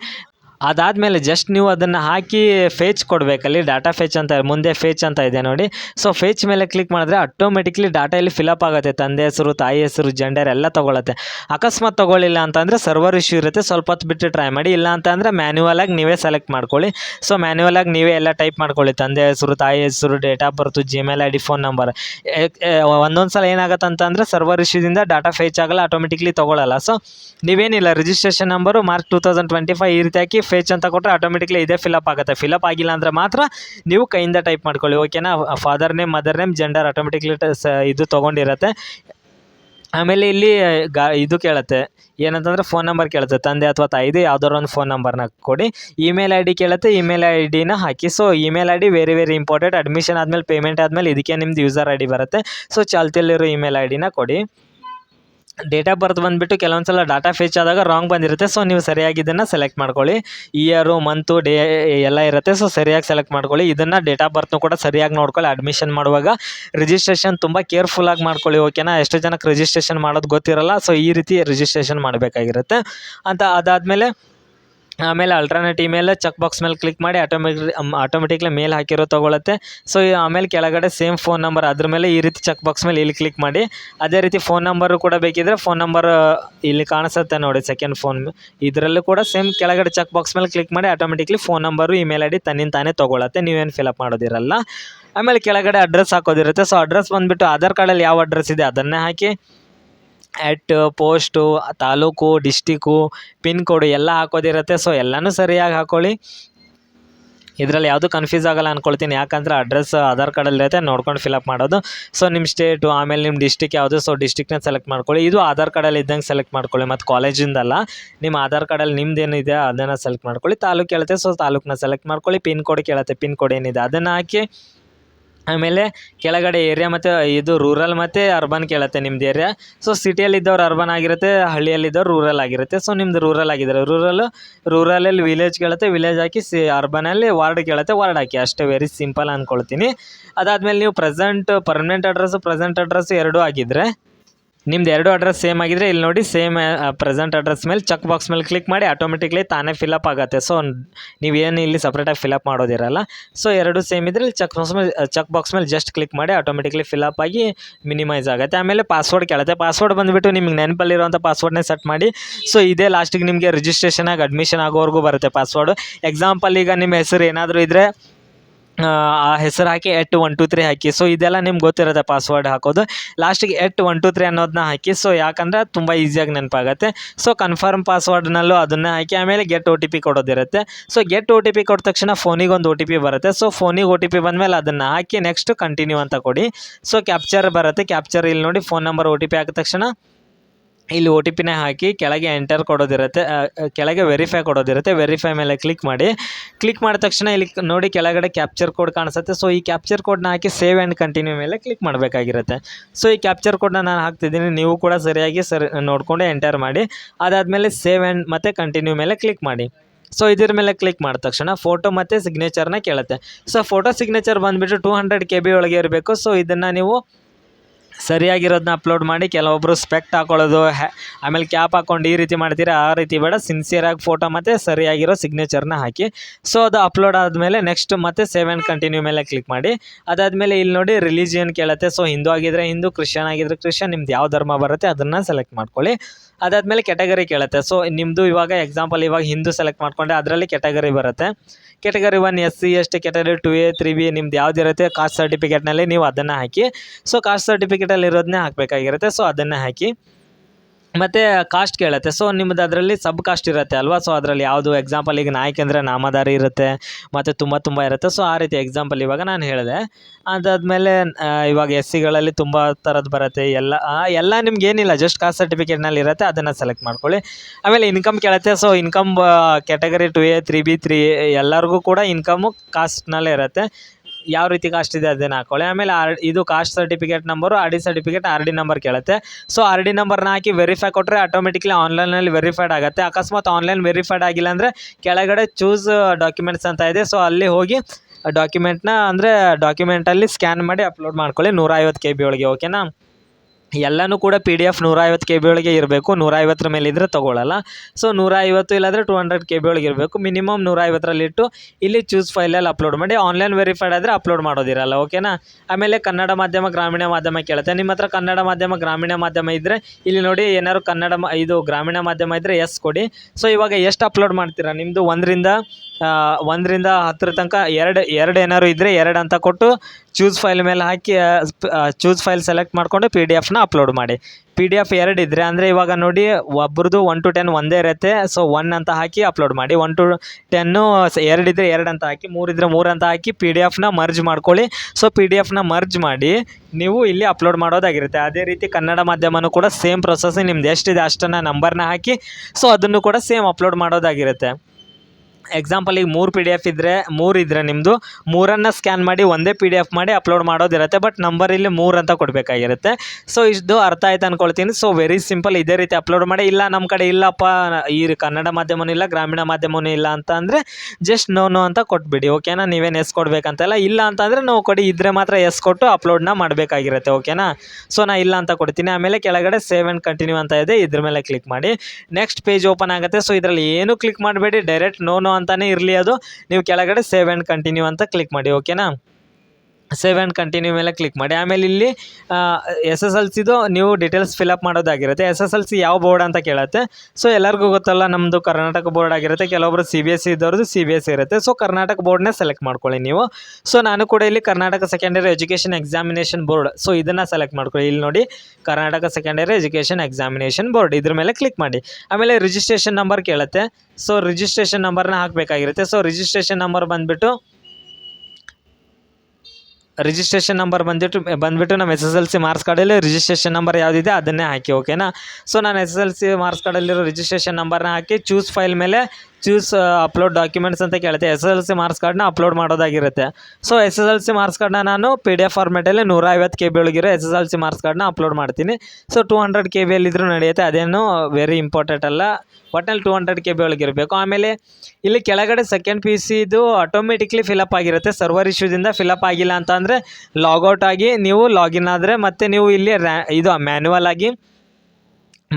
ಅದಾದಮೇಲೆ ಜಸ್ಟ್ ನೀವು ಅದನ್ನು ಹಾಕಿ ಫೇಚ್ ಕೊಡಬೇಕಲ್ಲಿ ಡಾಟಾ ಫೇಚ್ ಅಂತ, ಮುಂದೆ ಫೇಚ್ ಅಂತ ಇದೆ ನೋಡಿ. ಸೊ ಫೇಚ್ ಮೇಲೆ ಕ್ಲಿಕ್ ಮಾಡಿದ್ರೆ ಆಟೋಮೆಟಿಕ್ಲಿ ಡಾಟಾ ಇಲ್ಲಿ ಫಿಲಪ್ ಆಗುತ್ತೆ. ತಂದೆ ಹೆಸರು, ತಾಯಿ ಹೆಸರು ಜೆಂಡರ್ ಎಲ್ಲ ತೊಗೊಳತ್ತೆ. ಅಕಸ್ಮಾತ್ ತೊಗೊಳ್ಳಿಲ್ಲ ಅಂತಂದರೆ ಸರ್ವರ್ ಇಶ್ಯೂ ಇರುತ್ತೆ. ಸ್ವಲ್ಪ ಹೊತ್ತು ಬಿಟ್ಟು ಟ್ರೈ ಮಾಡಿ. ಇಲ್ಲ ಅಂತಂದರೆ ಮ್ಯಾನ್ಯುವಲ್ ಆಗಿ ನೀವೇ ಸೆಲೆಕ್ಟ್ ಮಾಡ್ಕೊಳ್ಳಿ. ಸೊ ಮ್ಯಾನ್ಯುವಲ್ ಆಗಿ ನೀವೇ ಎಲ್ಲ ಟೈಪ್ ಮಾಡ್ಕೊಳ್ಳಿ. ತಂದೆ ಹೆಸರು, ತಾಯಿ ಹೆಸರು date of birth Gmail I D phone number ಒಂದೊಂದು ಸಲ ಏನಾಗುತ್ತೆ ಅಂತಂದರೆ ಸರ್ವರ್ ಇಶ್ಯೂದಿಂದ ಡಾಟಾ ಫೇಚ್ ಆಗಲ್ಲ ಆಟೋಮೆಟಿಕ್ಲಿ ತೊಗೊಳ್ಳಲ್ಲ so ನೀವೇನಿಲ್ಲ registration number March two thousand twenty five ಈ ರೀತಿ ಹಾಕಿ ಫೇಚ್ ಅಂತ ಕೊಟ್ಟರೆ ಆಟೋಮೆಟಿಕ್ಲಿ ಇದೇ ಫಿಲಪ್ ಆಗುತ್ತೆ. ಫಿಲಪ್ ಆಗಿಲ್ಲ ಅಂದರೆ ಮಾತ್ರ ನೀವು ಕೈಯಿಂದ ಟೈಪ್ ಮಾಡ್ಕೊಳ್ಳಿ. ಓಕೆನಾ father name mother name gender automatically ಇದು ತೊಗೊಂಡಿರತ್ತೆ. ಆಮೇಲೆ ಇಲ್ಲಿ ಗಾ ಇದು ಕೇಳುತ್ತೆ. ಏನಂತಂದ್ರೆ ಫೋನ್ ನಂಬರ್ ಕೇಳುತ್ತೆ. ತಂದೆ ಅಥವಾ ತಾಯಿದು ಯಾವ್ದಾದ್ರು ಒಂದು ಫೋನ್ ನಂಬರ್ನ ಕೊಡಿ. ಇಮೇಲ್ ಐ ಡಿ ಕೇಳುತ್ತೆ. ಇಮೇಲ್ ಐ ಡಿನ ಹಾಕಿ. So email I D very very important admission ಆದಮೇಲೆ ಪೇಮೆಂಟ್ ಆದಮೇಲೆ ಇದಕ್ಕೆ ನಿಮ್ದು ಯೂಸರ್ ಐ ಡಿ ಬರುತ್ತೆ. ಸೊ ಚಾಲ್ತಿಯಲ್ಲಿರೋ ಇಮೇಲ್ ಐ ಡಿನ ಕೊಡಿ. ಡೇಟ್ ಬರ್ತ್ ಬಂದುಬಿಟ್ಟು ಕೆಲವೊಂದು ಸಲ ಡಾಟಾ ಫೇಚ್ ಆದಾಗ ರಾಂಗ್ ಬಂದಿರುತ್ತೆ. ಸೊ ನೀವು ಸರಿಯಾಗಿ ಇದನ್ನು ಸೆಲೆಕ್ಟ್ ಮಾಡ್ಕೊಳ್ಳಿ. ಇಯರು ಮಂತು ಡೇ ಎಲ್ಲ ಇರುತ್ತೆ. ಸೊ ಸರಿಯಾಗಿ ಸೆಲೆಕ್ಟ್ ಮಾಡ್ಕೊಳ್ಳಿ. ಇದನ್ನು ಡೇಟ್ ಆಫ್ ಕೂಡ ಸರಿಯಾಗಿ ನೋಡ್ಕೊಳ್ಳಿ. ಅಡ್ಮಿಷನ್ ಮಾಡುವಾಗ ರಿಜಿಸ್ಟ್ರೇಷನ್ ತುಂಬ ಕೇರ್ಫುಲ್ಲಾಗಿ ಮಾಡ್ಕೊಳ್ಳಿ ಓಕೆನಾ ಎಷ್ಟು ಜನಕ್ಕೆ ರಿಜಿಸ್ಟ್ರೇಷನ್ ಮಾಡೋದು ಗೊತ್ತಿರಲ್ಲ. ಸೊ ಈ ರೀತಿ ರಿಜಿಸ್ಟ್ರೇಷನ್ ಮಾಡಬೇಕಾಗಿರುತ್ತೆ. ಅಂತ ಅದಾದಮೇಲೆ ಆಮೇಲೆ ಅಲ್ಟ್ರಾನೇಟ್ ಇಮೇಲ್ ಚೆಕ್ ಬಾಕ್ಸ್ ಮೇಲೆ ಕ್ಲಿಕ್ ಮಾಡಿ ಆಟೋಮೆಟಿಕ್ ಆಟೋಮೆಟಿಕ್ಲಿ ಮೇಲ್ ಹಾಕಿರೋ ತೊಗೊಳುತ್ತೆ. ಸೊ ಆಮೇಲೆ ಕೆಳಗಡೆ ಸೇಮ್ ಫೋನ್ ನಂಬರ್ ಅದ್ರ ಮೇಲೆ ಈ ರೀತಿ ಚೆಕ್ ಬಾಕ್ಸ್ ಮೇಲೆ ಇಲ್ಲಿ ಕ್ಲಿಕ್ ಮಾಡಿ. ಅದೇ ರೀತಿ ಫೋನ್ ನಂಬರು ಕೂಡ ಬೇಕಿದ್ರೆ ಫೋನ್ ನಂಬರ್ ಇಲ್ಲಿ ಕಾಣಿಸುತ್ತೆ ನೋಡಿ ಸೆಕೆಂಡ್ ಫೋನ್ ಇದರಲ್ಲೂ ಕೂಡ ಸೇಮ್ ಕೆಳಗಡೆ ಚೆಕ್ ಬಾಕ್ಸ್ ಮೇಲೆ ಕ್ಲಿಕ್ ಮಾಡಿ automatically phone number email I D ತನ್ನಿಂದ ತಾನೇ ತೊಗೊಳತ್ತೆ. ನೀವೇನು ಫಿಲಪ್ ಮಾಡೋದಿರಲ್ಲ. ಆಮೇಲೆ ಕೆಳಗಡೆ ಅಡ್ರೆಸ್ ಹಾಕೋದಿರುತ್ತೆ. ಸೊ ಅಡ್ರೆಸ್ ಬಂದುಬಿಟ್ಟು ಆಧಾರ್ ಕಾರ್ಡಲ್ಲಿ ಯಾವ ಅಡ್ರೆಸ್ ಇದೆ ಅದನ್ನೇ ಹಾಕಿ. At post taluk district pin code ಎಲ್ಲ ಹಾಕೋದಿರುತ್ತೆ. ಸೊ ಎಲ್ಲನೂ ಸರಿಯಾಗಿ ಹಾಕ್ಕೊಳ್ಳಿ ಇದರಲ್ಲಿ ಯಾವುದು ಕನ್ಫ್ಯೂಸ್ ಆಗಲ್ಲ ಅಂದ್ಕೊಳ್ತೀನಿ ಯಾಕಂದರೆ ಅಡ್ರೆಸ್ ಆಧಾರ್ ಕಾರ್ಡಲ್ಲಿರುತ್ತೆ ನೋಡ್ಕೊಂಡು ಫಿಲಪ್ ಮಾಡೋದು. ಸೊ ನಿಮ್ಮ ಸ್ಟೇಟು ಆಮೇಲೆ ನಿಮ್ಮ ಡಿಸ್ಟಿಕ್ ಯಾವುದು. ಸೊ ಡಿಸ್ಟಿಕ್ನ ಸೆಲೆಕ್ಟ್ ಮಾಡ್ಕೊಳ್ಳಿ. ಇದು ಆಧಾರ್ ಕಾರ್ಡಲ್ಲಿ ಇದ್ದಂಗೆ ಸೆಲೆಕ್ಟ್ ಮಾಡ್ಕೊಳ್ಳಿ. ಮತ್ತು ಕಾಲೇಜಿಂದಲ್ಲ ನಿಮ್ಮ ಆಧಾರ್ ಕಾರ್ಡಲ್ಲಿ ನಿಮ್ದು ಏನಿದೆ, ಅದನ್ನು ಸೆಲೆಕ್ಟ್ ಮಾಡ್ಕೊಳ್ಳಿ. ತಾಲೂಕು ಕೇಳುತ್ತೆ. ಸೊ ತಾಲೂಕನ್ನ ಸೆಲೆಕ್ಟ್ ಮಾಡ್ಕೊಳ್ಳಿ. ಪಿನ್ ಕೋಡ್ ಕೇಳುತ್ತೆ. ಪಿನ್ ಕೋಡ್ ಏನಿದೆ, ಅದನ್ನು ಹಾಕಿ. ಆಮೇಲೆ ಕೆಳಗಡೆ ಏರಿಯಾ ಮತ್ತು ಇದು ರೂರಲ್ ಮತ್ತು ಅರ್ಬನ್ ಕೇಳುತ್ತೆ ನಿಮ್ದು ಏರಿಯಾ ಸೊ ಸಿಟಿಯಲ್ಲಿದ್ದವ್ರು ಅರ್ಬನ್ ಆಗಿರುತ್ತೆ, ಹಳ್ಳಿಯಲ್ಲಿದ್ದವ್ರು ರೂರಲ್ ಆಗಿರುತ್ತೆ. ಸೊ ನಿಮ್ದು ರೂರಲ್ ಆಗಿದ್ದಾರೆ. ರೂರಲ್ಲು ರೂರಲಲ್ಲಿ ವಿಲೇಜ್ ಕೇಳುತ್ತೆ ವಿಲೇಜ್ ಹಾಕಿ ಸಿ ಅರ್ಬನಲ್ಲಿ ವಾರ್ಡ್ ಕೇಳುತ್ತೆ ವಾರ್ಡ್ ಹಾಕಿ. ಅಷ್ಟೇ ವೆರಿ ಸಿಂಪಲ್ ಅಂದ್ಕೊಳ್ತೀನಿ ಅದಾದಮೇಲೆ ನೀವು present permanent address present address ಎರಡೂ ಆಗಿದ್ದರೆ ನಿಮ್ದು ಎರಡು ಅಡ್ರೆಸ್ ಸೇಮ್ ಆಗಿದ್ರೆ ಇಲ್ಲಿ ನೋಡಿ ಸೇಮ್ ಪ್ರೆಸೆಂಟ್ ಅಡ್ರೆಸ್ ಮೇಲೆ ಚೆಕ್ ಬಾಕ್ಸ್ ಮೇಲೆ ಕ್ಲಿಕ್ ಮಾಡಿ ಆಟೋಮೆಟಿಕ್ಲಿ ತಾನೇ ಫಿಲಪ್ ಆಗುತ್ತೆ. ಸೊ ನೀವೇನು ಇಲ್ಲಿ ಸಪ್ರೇಟಾಗಿ ಫಿಲಪ್ ಮಾಡೋದಿರಲ್ಲ. ಸೊ ಎರಡು ಸೇಮ್ ಇದ್ರೆ ಚೆಕ್ ಬಾಕ್ಸ್ ಮೇಲೆ ಚೆಕ್ ಬಾಕ್ಸ್ ಮೇಲೆ ಜಸ್ಟ್ ಕ್ಲಿಕ್ ಮಾಡಿ ಆಟೋಮೆಟಿಕ್ಲಿ ಫಿಲಪ್ ಆಗಿ ಮಿನಿಮೈಸ್ ಆಗುತ್ತೆ. ಆಮೇಲೆ ಪಾಸ್ವರ್ಡ್ ಕೇಳುತ್ತೆ. ಪಾಸ್ವರ್ಡ್ ಬಂದುಬಿಟ್ಟು ನಿಮ್ಗೆ ನೆನಪಲ್ಲಿರುವಂಥ ಪಾಸ್ವರ್ಡ್ನೇ ಸೆಟ್ ಮಾಡಿ. ಸೊ ಇದೇ ಲಾಸ್ಟಿಗೆ ನಿಮಗೆ ರಿಜಿಸ್ಟ್ರೇಷನ್ ಆಗಿ ಅಡ್ಮಿಷನ್ ಆಗೋವರೆಗೂ ಬರುತ್ತೆ ಪಾಸ್ವರ್ಡು ಎಕ್ಸಾಂಪಲ್ ಈಗ ನಿಮ್ಮ ಹೆಸರು ಏನಾದರೂ ಇದ್ದರೆ ಆ ಹೆಸರು ಹಾಕಿ ಎಟ್ ಒನ್ ಟು ತ್ರೀ ಹಾಕಿ. ಸೊ ಇದೆಲ್ಲ ನಿಮ್ಗೆ ಗೊತ್ತಿರುತ್ತೆ ಪಾಸ್ವರ್ಡ್ ಹಾಕೋದು. ಲಾಸ್ಟಿಗೆ ಎಟ್ ಒನ್ ಟು ತ್ರೀ ಅನ್ನೋದನ್ನ ಹಾಕಿ. ಸೊ ಯಾಕಂದರೆ ತುಂಬ ಈಸಿಯಾಗಿ ನೆನಪಾಗುತ್ತೆ. ಸೊ ಕನ್ಫರ್ಮ್ ಪಾಸ್ವರ್ಡ್ನಲ್ಲೂ ಅದನ್ನೇ ಹಾಕಿ. ಆಮೇಲೆ get O T P ಕೊಡೋದಿರುತ್ತೆ. So get O T P ಕೊಟ್ಟ ತಕ್ಷಣ ಫೋನಿಗೆ ಒಂದು ಒ ಟಿ ಪಿ ಬರುತ್ತೆ. ಸೊ ಫೋನಿಗೆ ಒ ಟಿ ಪಿ ಬಂದಮೇಲೆ ಅದನ್ನು ಹಾಕಿ ನೆಕ್ಸ್ಟ್ ಕಂಟಿನ್ಯೂ ಅಂತ ಕೊಡಿ. ಸೊ ಕ್ಯಾಪ್ಚರ್ ಬರುತ್ತೆ. ಕ್ಯಾಪ್ಚರ್ ಇಲ್ಲಿ ನೋಡಿ phone number O T P ಹಾಕಿದ ತಕ್ಷಣ ಇಲ್ಲಿ ಒ ಟಿ ಪಿನೇ ಹಾಕಿ ಕೆಳಗೆ ಎಂಟರ್ ಕೊಡೋದಿರುತ್ತೆ ಕೆಳಗೆ ವೆರಿಫೈ ಕೊಡೋದಿರುತ್ತೆ. ವೆರಿಫೈ ಮೇಲೆ ಕ್ಲಿಕ್ ಮಾಡಿ. ಕ್ಲಿಕ್ ಮಾಡಿದ ತಕ್ಷಣ ಇಲ್ಲಿ ನೋಡಿ ಕೆಳಗಡೆ ಕ್ಯಾಪ್ಚರ್ ಕೋಡ್ ಕಾಣಿಸುತ್ತೆ. ಸೊ ಈ ಕ್ಯಾಪ್ಚರ್ ಕೋಡ್ನ ಹಾಕಿ ಸೇವ್ ಆ್ಯಂಡ್ ಕಂಟಿನ್ಯೂ ಮೇಲೆ ಕ್ಲಿಕ್ ಮಾಡಬೇಕಾಗಿರುತ್ತೆ. ಸೊ ಈ ಕ್ಯಾಪ್ಚರ್ ಕೋಡ್ನ ನಾನು ಹಾಕ್ತಿದ್ದೀನಿ. ನೀವು ಕೂಡ ಸರಿಯಾಗಿ ಸರಿ, ನೋಡಿಕೊಂಡು ಎಂಟರ್ ಮಾಡಿ. ಅದಾದಮೇಲೆ ಸೇವ್ ಆ್ಯಂಡ್ ಮತ್ತು ಕಂಟಿನ್ಯೂ ಮೇಲೆ ಕ್ಲಿಕ್ ಮಾಡಿ. ಸೊ ಇದ್ರ ಮೇಲೆ ಕ್ಲಿಕ್ ಮಾಡಿದ ತಕ್ಷಣ ಫೋಟೋ ಮತ್ತು ಸಿಗ್ನೇಚರ್ನ ಕೇಳುತ್ತೆ. ಸೊ ಫೋಟೋ ಸಿಗ್ನೇಚರ್ ಬಂದುಬಿಟ್ಟು ಟೂ ಹಂಡ್ರೆಡ್ ಕೆ ಬಿ ಒಳಗೆ ಇರಬೇಕು. ಸೊ ಇದನ್ನು ನೀವು ಸರಿಯಾಗಿರೋದನ್ನ ಅಪ್ಲೋಡ್ ಮಾಡಿ ಕೆಲವೊಬ್ಬರು ಸ್ಪೆಕ್ಟ್ ಹಾಕೊಳ್ಳೋದು ಆಮೇಲೆ ಕ್ಯಾಪ್ ಹಾಕ್ಕೊಂಡು ಈ ರೀತಿ ಮಾಡ್ತೀರಾ, ಆ ರೀತಿ ಬೇಡ ಸಿನ್ಸಿಯರಾಗಿ ಫೋಟೋ ಮತ್ತು ಸರಿಯಾಗಿರೋ ಸಿಗ್ನೇಚರ್ನ ಹಾಕಿ. ಸೊ ಅದು ಅಪ್ಲೋಡ್ ಆದಮೇಲೆ ನೆಕ್ಸ್ಟ್ ಮತ್ತೆ ಸೇವ್ ಆ್ಯಂಡ್ ಕಂಟಿನ್ಯೂ ಮೇಲೆ ಕ್ಲಿಕ್ ಮಾಡಿ. ಅದಾದಮೇಲೆ ಇಲ್ಲಿ ನೋಡಿ ರಿಲಿಜಿಯನ್ ಕೇಳುತ್ತೆ. ಸೊ ಹಿಂದೂ ಆಗಿದ್ರೆ ಹಿಂದೂ, ಕ್ರಿಶ್ಚಿಯನ್ ಆಗಿದ್ರೆ ಕ್ರಿಶ್ಚಿಯನ್, ನಿಮ್ದು ಯಾವ ಧರ್ಮ ಬರುತ್ತೆ ಅದನ್ನು ಸೆಲೆಕ್ಟ್ ಮಾಡ್ಕೊಳ್ಳಿ. ಅದಾದಮೇಲೆ ಕೆಟಗರಿ ಕೇಳುತ್ತೆ. ಸೊ ನಿಮ್ಮದು ಇವಾಗ ಎಕ್ಸಾಂಪಲ್ ಇವಾಗ ಹಿಂದೂ ಸೆಲೆಕ್ಟ್ ಮಾಡ್ಕೊಂಡೆ ಅದರಲ್ಲಿ ಕೆಟಗರಿ ಬರುತ್ತೆ. Category one S C S T category two A three B ನಿಮ್ದು ಯಾವ್ದಿರುತ್ತೆ ಕಾಸ್ಟ್ ಸರ್ಟಿಫಿಕೇಟ್ನಲ್ಲಿ ನೀವು ಅದನ್ನು ಹಾಕಿ. ಸೊ ಕಾಸ್ಟ್ ಸರ್ಟಿಫಿಕೇಟಲ್ಲಿ ಇರೋದನ್ನೇ ಹಾಕಬೇಕಾಗಿರುತ್ತೆ. ಸೊ ಅದನ್ನೇ ಹಾಕಿ. ಮತ್ತು ಕಾಸ್ಟ್ ಕೇಳುತ್ತೆ. ಸೊ ನಿಮ್ಮದು ಅದರಲ್ಲಿ ಸಬ್ ಕಾಸ್ಟ್ ಇರುತ್ತೆ ಅಲ್ವಾ? ಸೊ ಅದರಲ್ಲಿ ಯಾವುದು ಎಕ್ಸಾಂಪಲ್ ಈಗ ನಾಯಕಿ ಅಂದರೆ ನಾಮಧಾರಿ ಇರುತ್ತೆ, ಮತ್ತು ತುಂಬ ತುಂಬ ಇರುತ್ತೆ. ಸೊ ಆ ರೀತಿ ಎಕ್ಸಾಂಪಲ್ ಇವಾಗ ನಾನು ಹೇಳಿದೆ. ಅದಾದಮೇಲೆ ಇವಾಗ ಎಸ್ ಸಿಗಳಲ್ಲಿ ತುಂಬ ಥರದ್ದು ಬರುತ್ತೆ. ಎಲ್ಲ ಎಲ್ಲ ನಿಮ್ಗೆ ಏನಿಲ್ಲ ಜಸ್ಟ್ ಕಾಸ್ಟ್ ಸರ್ಟಿಫಿಕೇಟ್ನಲ್ಲಿ ಇರುತ್ತೆ, ಅದನ್ನು ಸೆಲೆಕ್ಟ್ ಮಾಡ್ಕೊಳ್ಳಿ. ಆಮೇಲೆ ಇನ್ಕಮ್ ಕೇಳುತ್ತೆ. So income category two A three B three ಎಲ್ಲರಿಗೂ ಕೂಡ ಇನ್ಕಮು ಕಾಸ್ಟ್ನಲ್ಲೇ ಇರುತ್ತೆ. ಯಾವ ರೀತಿ ಕಾಸ್ಟ್ ಇದೆ ಅದನ್ನು ಹಾಕೊಳ್ಳಿ. ಆಮೇಲೆ ಆರ್, ಇದು caste certificate number R D certificate R D number ಕೇಳುತ್ತೆ. ಸೊ ಆರ್ ಡಿ ನಂಬರ್ನ ಹಾಕಿ ವೆರಿಫೈ ಕೊಟ್ಟರೆ ಆಟೋಮೆಟಿಕ್ಲಿ ಆನ್ಲೈನಲ್ಲಿ ವೆರಿಫೈಡ್ ಆಗುತ್ತೆ. ಅಕಸ್ಮಾತ್ ಆನ್ಲೈನ್ ವೆರಿಫೈಡ್ ಆಗಿಲ್ಲ ಅಂದರೆ ಕೆಳಗಡೆ ಚೂಸ್ ಡಾಕ್ಯುಮೆಂಟ್ಸ್ ಅಂತ ಇದೆ. ಸೊ ಅಲ್ಲಿ ಹೋಗಿ ಡಾಕ್ಯುಮೆಂಟ್ನ ಅಂದರೆ ಡಾಕ್ಯುಮೆಂಟಲ್ಲಿ ಸ್ಕ್ಯಾನ್ ಮಾಡಿ ಅಪ್ಲೋಡ್ ಮಾಡ್ಕೊಳ್ಳಿ. ನೂರ ಐವತ್ತು ಕೆ ಬಿ ಒಳಗೆ ಓಕೆನಾ ಎಲ್ಲನೂ ಕೂಡ ಪಿ ಡಿ ಎಫ್ ನೂರ ಐವತ್ತು ಕೆ ಬಿ ಒಳಗೆ ಇರಬೇಕು. ನೂರ ಐವತ್ತರ ಮೇಲೆ ಇದ್ದರೆ ತೊಗೊಳ್ಳಲ್ಲ. ಸೊ ನೂರ ಐವತ್ತು ಇಲ್ಲಾಂದರೆ ಟೂ ಹಂಡ್ರೆಡ್ ಕೆ ಬಿ ಒಳಗೆ ಇರಬೇಕು. ಮಿನಿಮಮ್ ಇಟ್ಟು ಇಲ್ಲಿ ಚೂಸ್ ಫೈಲಲ್ಲಿ ಅಪ್ಲೋಡ್ ಮಾಡಿ ಆನ್ಲೈನ್ ವೆರಿಫೈಡ್ ಆದರೆ ಅಪ್ಲೋಡ್ ಮಾಡೋದಿರಲ್ಲ ಓಕೆನಾ ಆಮೇಲೆ ಕನ್ನಡ ಮಾಧ್ಯಮ, ಗ್ರಾಮೀಣ ಮಾಧ್ಯಮ ಕೇಳುತ್ತೆ. ನಿಮ್ಮ ಹತ್ರ ಕನ್ನಡ ಮಾಧ್ಯಮ, ಗ್ರಾಮೀಣ ಮಾಧ್ಯಮ ಇದ್ದರೆ ಇಲ್ಲಿ ನೋಡಿ ಏನಾದ್ರು ಕನ್ನಡ ಇದು ಗ್ರಾಮೀಣ ಮಾಧ್ಯಮ ಇದ್ದರೆ ಎಸ್ ಕೊಡಿ. ಸೊ ಇವಾಗ ಎಷ್ಟು ಅಪ್ಲೋಡ್ ಮಾಡ್ತೀರಾ? ನಿಮ್ಮದು ಒಂದರಿಂದ ಒಂದರಿಂದ ಹತ್ತರ ತನಕ ಎರಡು ಎರಡು ಏನಾದ್ರು ಇದ್ದರೆ ಎರಡು ಅಂತ ಕೊಟ್ಟು ಚೂಸ್ ಫೈಲ್ ಮೇಲೆ ಹಾಕಿ ಚೂಸ್ ಫೈಲ್ ಸೆಲೆಕ್ಟ್ ಮಾಡಿಕೊಂಡು ಪಿ ಡಿ ಎಫ್ನ ಅಪ್ಲೋಡ್ ಮಾಡಿ ಪಿ ಡಿ ಎಫ್ ಎರಡು ಇದ್ದರೆ ಅಂದರೆ ಇವಾಗ ನೋಡಿ ಒಬ್ರದ್ದು ಒನ್ ಟು ಟೆನ್ ಒಂದೇ ಇರುತ್ತೆ ಸೊ ಒನ್ ಅಂತ ಹಾಕಿ ಅಪ್ಲೋಡ್ ಮಾಡಿ. ಒನ್ ಟು ಟೆನ್ನು ಎರಡಿದ್ರೆ ಎರಡು ಅಂತ ಹಾಕಿ ಮೂರಿದ್ರೆ ಮೂರು ಅಂತ ಹಾಕಿ ಪಿ ಡಿ ಎಫ್ನ ಮರ್ಜ್ ಮಾಡ್ಕೊಳ್ಳಿ. ಸೊ ಪಿ ಡಿ ಎಫ್ನ ಮರ್ಜ್ ಮಾಡಿ, ನೀವು ಇಲ್ಲಿ ಅಪ್ಲೋಡ್ ಮಾಡೋದಾಗಿರುತ್ತೆ. ಅದೇ ರೀತಿ ಕನ್ನಡ ಮಾಧ್ಯಮನೂ ಕೂಡ ಸೇಮ್ ಪ್ರೊಸೆಸ್ ನಿಮ್ದು ಎಷ್ಟಿದೆ ಅಷ್ಟನ್ನು ನಂಬರ್ನ ಹಾಕಿ ಸೊ ಅದನ್ನು ಕೂಡ ಸೇಮ್ ಅಪ್ಲೋಡ್ ಮಾಡೋದಾಗಿರುತ್ತೆ. ಎಕ್ಸಾಂಪಲ್ ಈಗ ಮೂರು ಪಿ ಡಿ ಎಫ್ ಇದ್ದರೆ ಮೂರು ಇದ್ದರೆ ನಿಮ್ಮದು ಮೂರನ್ನು ಸ್ಕ್ಯಾನ್ ಮಾಡಿ ಒಂದೇ ಪಿ ಡಿ ಎಫ್ ಮಾಡಿ ಅಪ್ಲೋಡ್ ಮಾಡೋದಿರುತ್ತೆ ಬಟ್ ನಂಬರ್ ಇಲ್ಲಿ ಮೂರು ಅಂತ ಕೊಡಬೇಕಾಗಿರುತ್ತೆ. ಸೊ ಇಷ್ಟು ಅರ್ಥ ಆಯ್ತು ಅಂದ್ಕೊಳ್ತೀನಿ ಸೊ ವೆರಿ ಸಿಂಪಲ್ ಇದೇ ರೀತಿ ಅಪ್ಲೋಡ್ ಮಾಡಿ, ಇಲ್ಲ ನಮ್ಮ ಕಡೆ ಇಲ್ಲಪ್ಪ, ಈ ಕನ್ನಡ ಮಾಧ್ಯಮನೂ ಇಲ್ಲ, ಗ್ರಾಮೀಣ ಮಾಧ್ಯಮವೂ ಇಲ್ಲ ಅಂತ ಅಂದರೆ ಜಸ್ಟ್ ನೋ ನೋ ಅಂತ ಕೊಟ್ಬಿಡಿ ಓಕೆನಾ ನೀವೇನು ಎಸ್ ಕೊಡಬೇಕಂತೆಲ್ಲ ಇಲ್ಲ ಅಂತಂದರೆ ನಾವು ಕೊಡಿ ಇದ್ದರೆ ಮಾತ್ರ ಎಸ್ ಕೊಟ್ಟು ಅಪ್ಲೋಡ್ನ ಮಾಡಬೇಕಾಗಿರುತ್ತೆ ಓಕೆನಾ ಸೊ ನಾ ಇಲ್ಲ ಅಂತ ಕೊಡ್ತೀನಿ. ಆಮೇಲೆ ಕೆಳಗಡೆ ಸೇವ್ ಆ್ಯಂಡ್ ಕಂಟಿನ್ಯೂ ಅಂತ ಇದೆ, ಇದ್ರ ಮೇಲೆ ಕ್ಲಿಕ್ ಮಾಡಿ. ನೆಕ್ಸ್ಟ್ ಪೇಜ್ ಓಪನ್ ಆಗುತ್ತೆ. ಸೊ ಇದರಲ್ಲಿ ಏನು ಕ್ಲಿಕ್ ಮಾಡಬೇಡಿ ಡೈರೆಕ್ಟ್ ನೋ ನೋ ಅಂತಾನೆ ಇರಲಿ ಅದು. ನೀವು ಕೆಳಗಡೆ ಸೇವ್ ಆ್ಯಂಡ್ ಕಂಟಿನ್ಯೂ ಅಂತ ಕ್ಲಿಕ್ ಮಾಡಿ ಓಕೆನಾ ಸೇವ್ ಆ್ಯಂಡ್ ಕಂಟಿನ್ಯೂ ಮೇಲೆ ಕ್ಲಿಕ್ ಮಾಡಿ. ಆಮೇಲೆ ಇಲ್ಲಿ ಎಸ್ ಎಸ್ ಎಲ್ ಸಿದು ನೀವು ಡೀಟೇಲ್ಸ್ ಫಿಲಪ್ ಮಾಡೋದಾಗಿರುತ್ತೆ. ಎಸ್ ಎಸ್ ಎಲ್ ಸಿ ಯಾವ ಬೋರ್ಡ್ ಅಂತ ಕೇಳುತ್ತೆ. ಸೊ ಎಲ್ಲರಿಗೂ ಗೊತ್ತಲ್ಲ ನಮ್ಮದು ಕರ್ನಾಟಕ ಬೋರ್ಡ್ ಆಗಿರುತ್ತೆ. ಕೆಲವೊಬ್ಬರು ಸಿ ಬಿ ಎಸ್ ಸಿ ಇದ್ದವ್ರದ್ದು ಸಿ ಬಿ ಎಸ್ ಸಿ ಇರುತ್ತೆ. ಸೊ ಕರ್ನಾಟಕ ಬೋರ್ಡ್ನೇ ಸೆಲೆಕ್ಟ್ ಮಾಡ್ಕೊಳ್ಳಿ ನೀವು. ಸೊ ನಾನು ಕೂಡ ಇಲ್ಲಿ Karnataka secondary education examination board so ಇದನ್ನು ಸೆಲೆಕ್ಟ್ ಮಾಡ್ಕೊಳ್ಳಿ. ಇಲ್ಲಿ ನೋಡಿ, Karnataka secondary education examination board ಇದ್ರ ಮೇಲೆ ಕ್ಲಿಕ್ ಮಾಡಿ. ಆಮೇಲೆ ರಿಜಿಸ್ಟ್ರೇಷನ್ ನಂಬರ್ ಕೇಳುತ್ತೆ. ಸೊ ರಿಜಿಸ್ಟ್ರೇಷನ್ ನಂಬರ್ನ ಹಾಕಬೇಕಾಗಿರುತ್ತೆ. ಸೊ ರಿಜಿಸ್ಟ್ರೇಷನ್ ನಂಬರ್ ಬಂದುಬಿಟ್ಟು ರಿಜಿಸ್ಟ್ರೇಷನ್ ನಂಬರ್ ಬಂದ್ಬಿಟ್ಟು ಬಂದುಬಿಟ್ಟು ನಮ್ಮ S S L C marks ಕಾರ್ಡಲ್ಲಿ ರಿಜಿಸ್ಟ್ರೇಷನ್ ನಂಬರ್ ಯಾವುದಿದೆ ಅದನ್ನೇ ಹಾಕಿ ಓಕೆನಾ ಸೊ ನಾನು S S L C marks ಕಾರ್ಡಲ್ಲಿರೋ registration ನಂಬರ್ನ ಹಾಕಿ ಚೂಸ್ ಫೈಲ್ ಮೇಲೆ ಚೂಸ್ ಅಪ್ಲೋಡ್ ಡಾಕ್ಯುಮೆಂಟ್ಸ್ ಅಂತ ಕೇಳುತ್ತೆ. S S L C marks ಕಾರ್ಡ್ನ upload ಮಾಡೋದಾಗಿರುತ್ತೆ. So S S L C marks ಕಾರ್ಡ್ನ ನಾನು ಪಿ ಡಿ ಎಫ್ ಫಾರ್ಮೆಟಲ್ಲಿ ನೂರ ಐವತ್ತು ಕೆ ಬಿ ಒಳಗಿರೋ S S L C marks ಕಾರ್ಡ್ನ ಅಪ್ಲೋಡ್ ಮಾಡ್ತೀನಿ. ಸೊ ಟೂ ಹಂಡ್ರೆಡ್ ಕೆ ಬಿಯಲ್ಲಿದ್ದರೂ ನಡೆಯುತ್ತೆ. ಅದೇನು ವೆರಿ ಇಂಪಾರ್ಟೆಂಟ್ ಅಲ್ಲ. ಒಟ್ನಲ್ಲಿ ಟೂ ಹಂಡ್ರೆಡ್ ಕೆ ಬಿ ಒಳಗಿರಬೇಕು ಆಮೇಲೆ ಇಲ್ಲಿ ಕೆಳಗಡೆ ಸೆಕೆಂಡ್ ಪಿ ಸಿ ಇದು ಆಟೋಮೆಟಿಕ್ಲಿ ಫಿಲಪ್ ಆಗಿರುತ್ತೆ. ಸರ್ವರ್ ಇಶ್ಯೂದಿಂದ ಫಿಲಪ್ ಆಗಿಲ್ಲ ಅಂತ ಅಂದರೆ ಲಾಗೌಟ್ ಆಗಿ ನೀವು ಲಾಗಿನ್ ಆದರೆ ಮತ್ತು ನೀವು ಇಲ್ಲಿ ರ್ಯಾ ಇದು ಮ್ಯಾನ್ಯುವಲ್ ಆಗಿ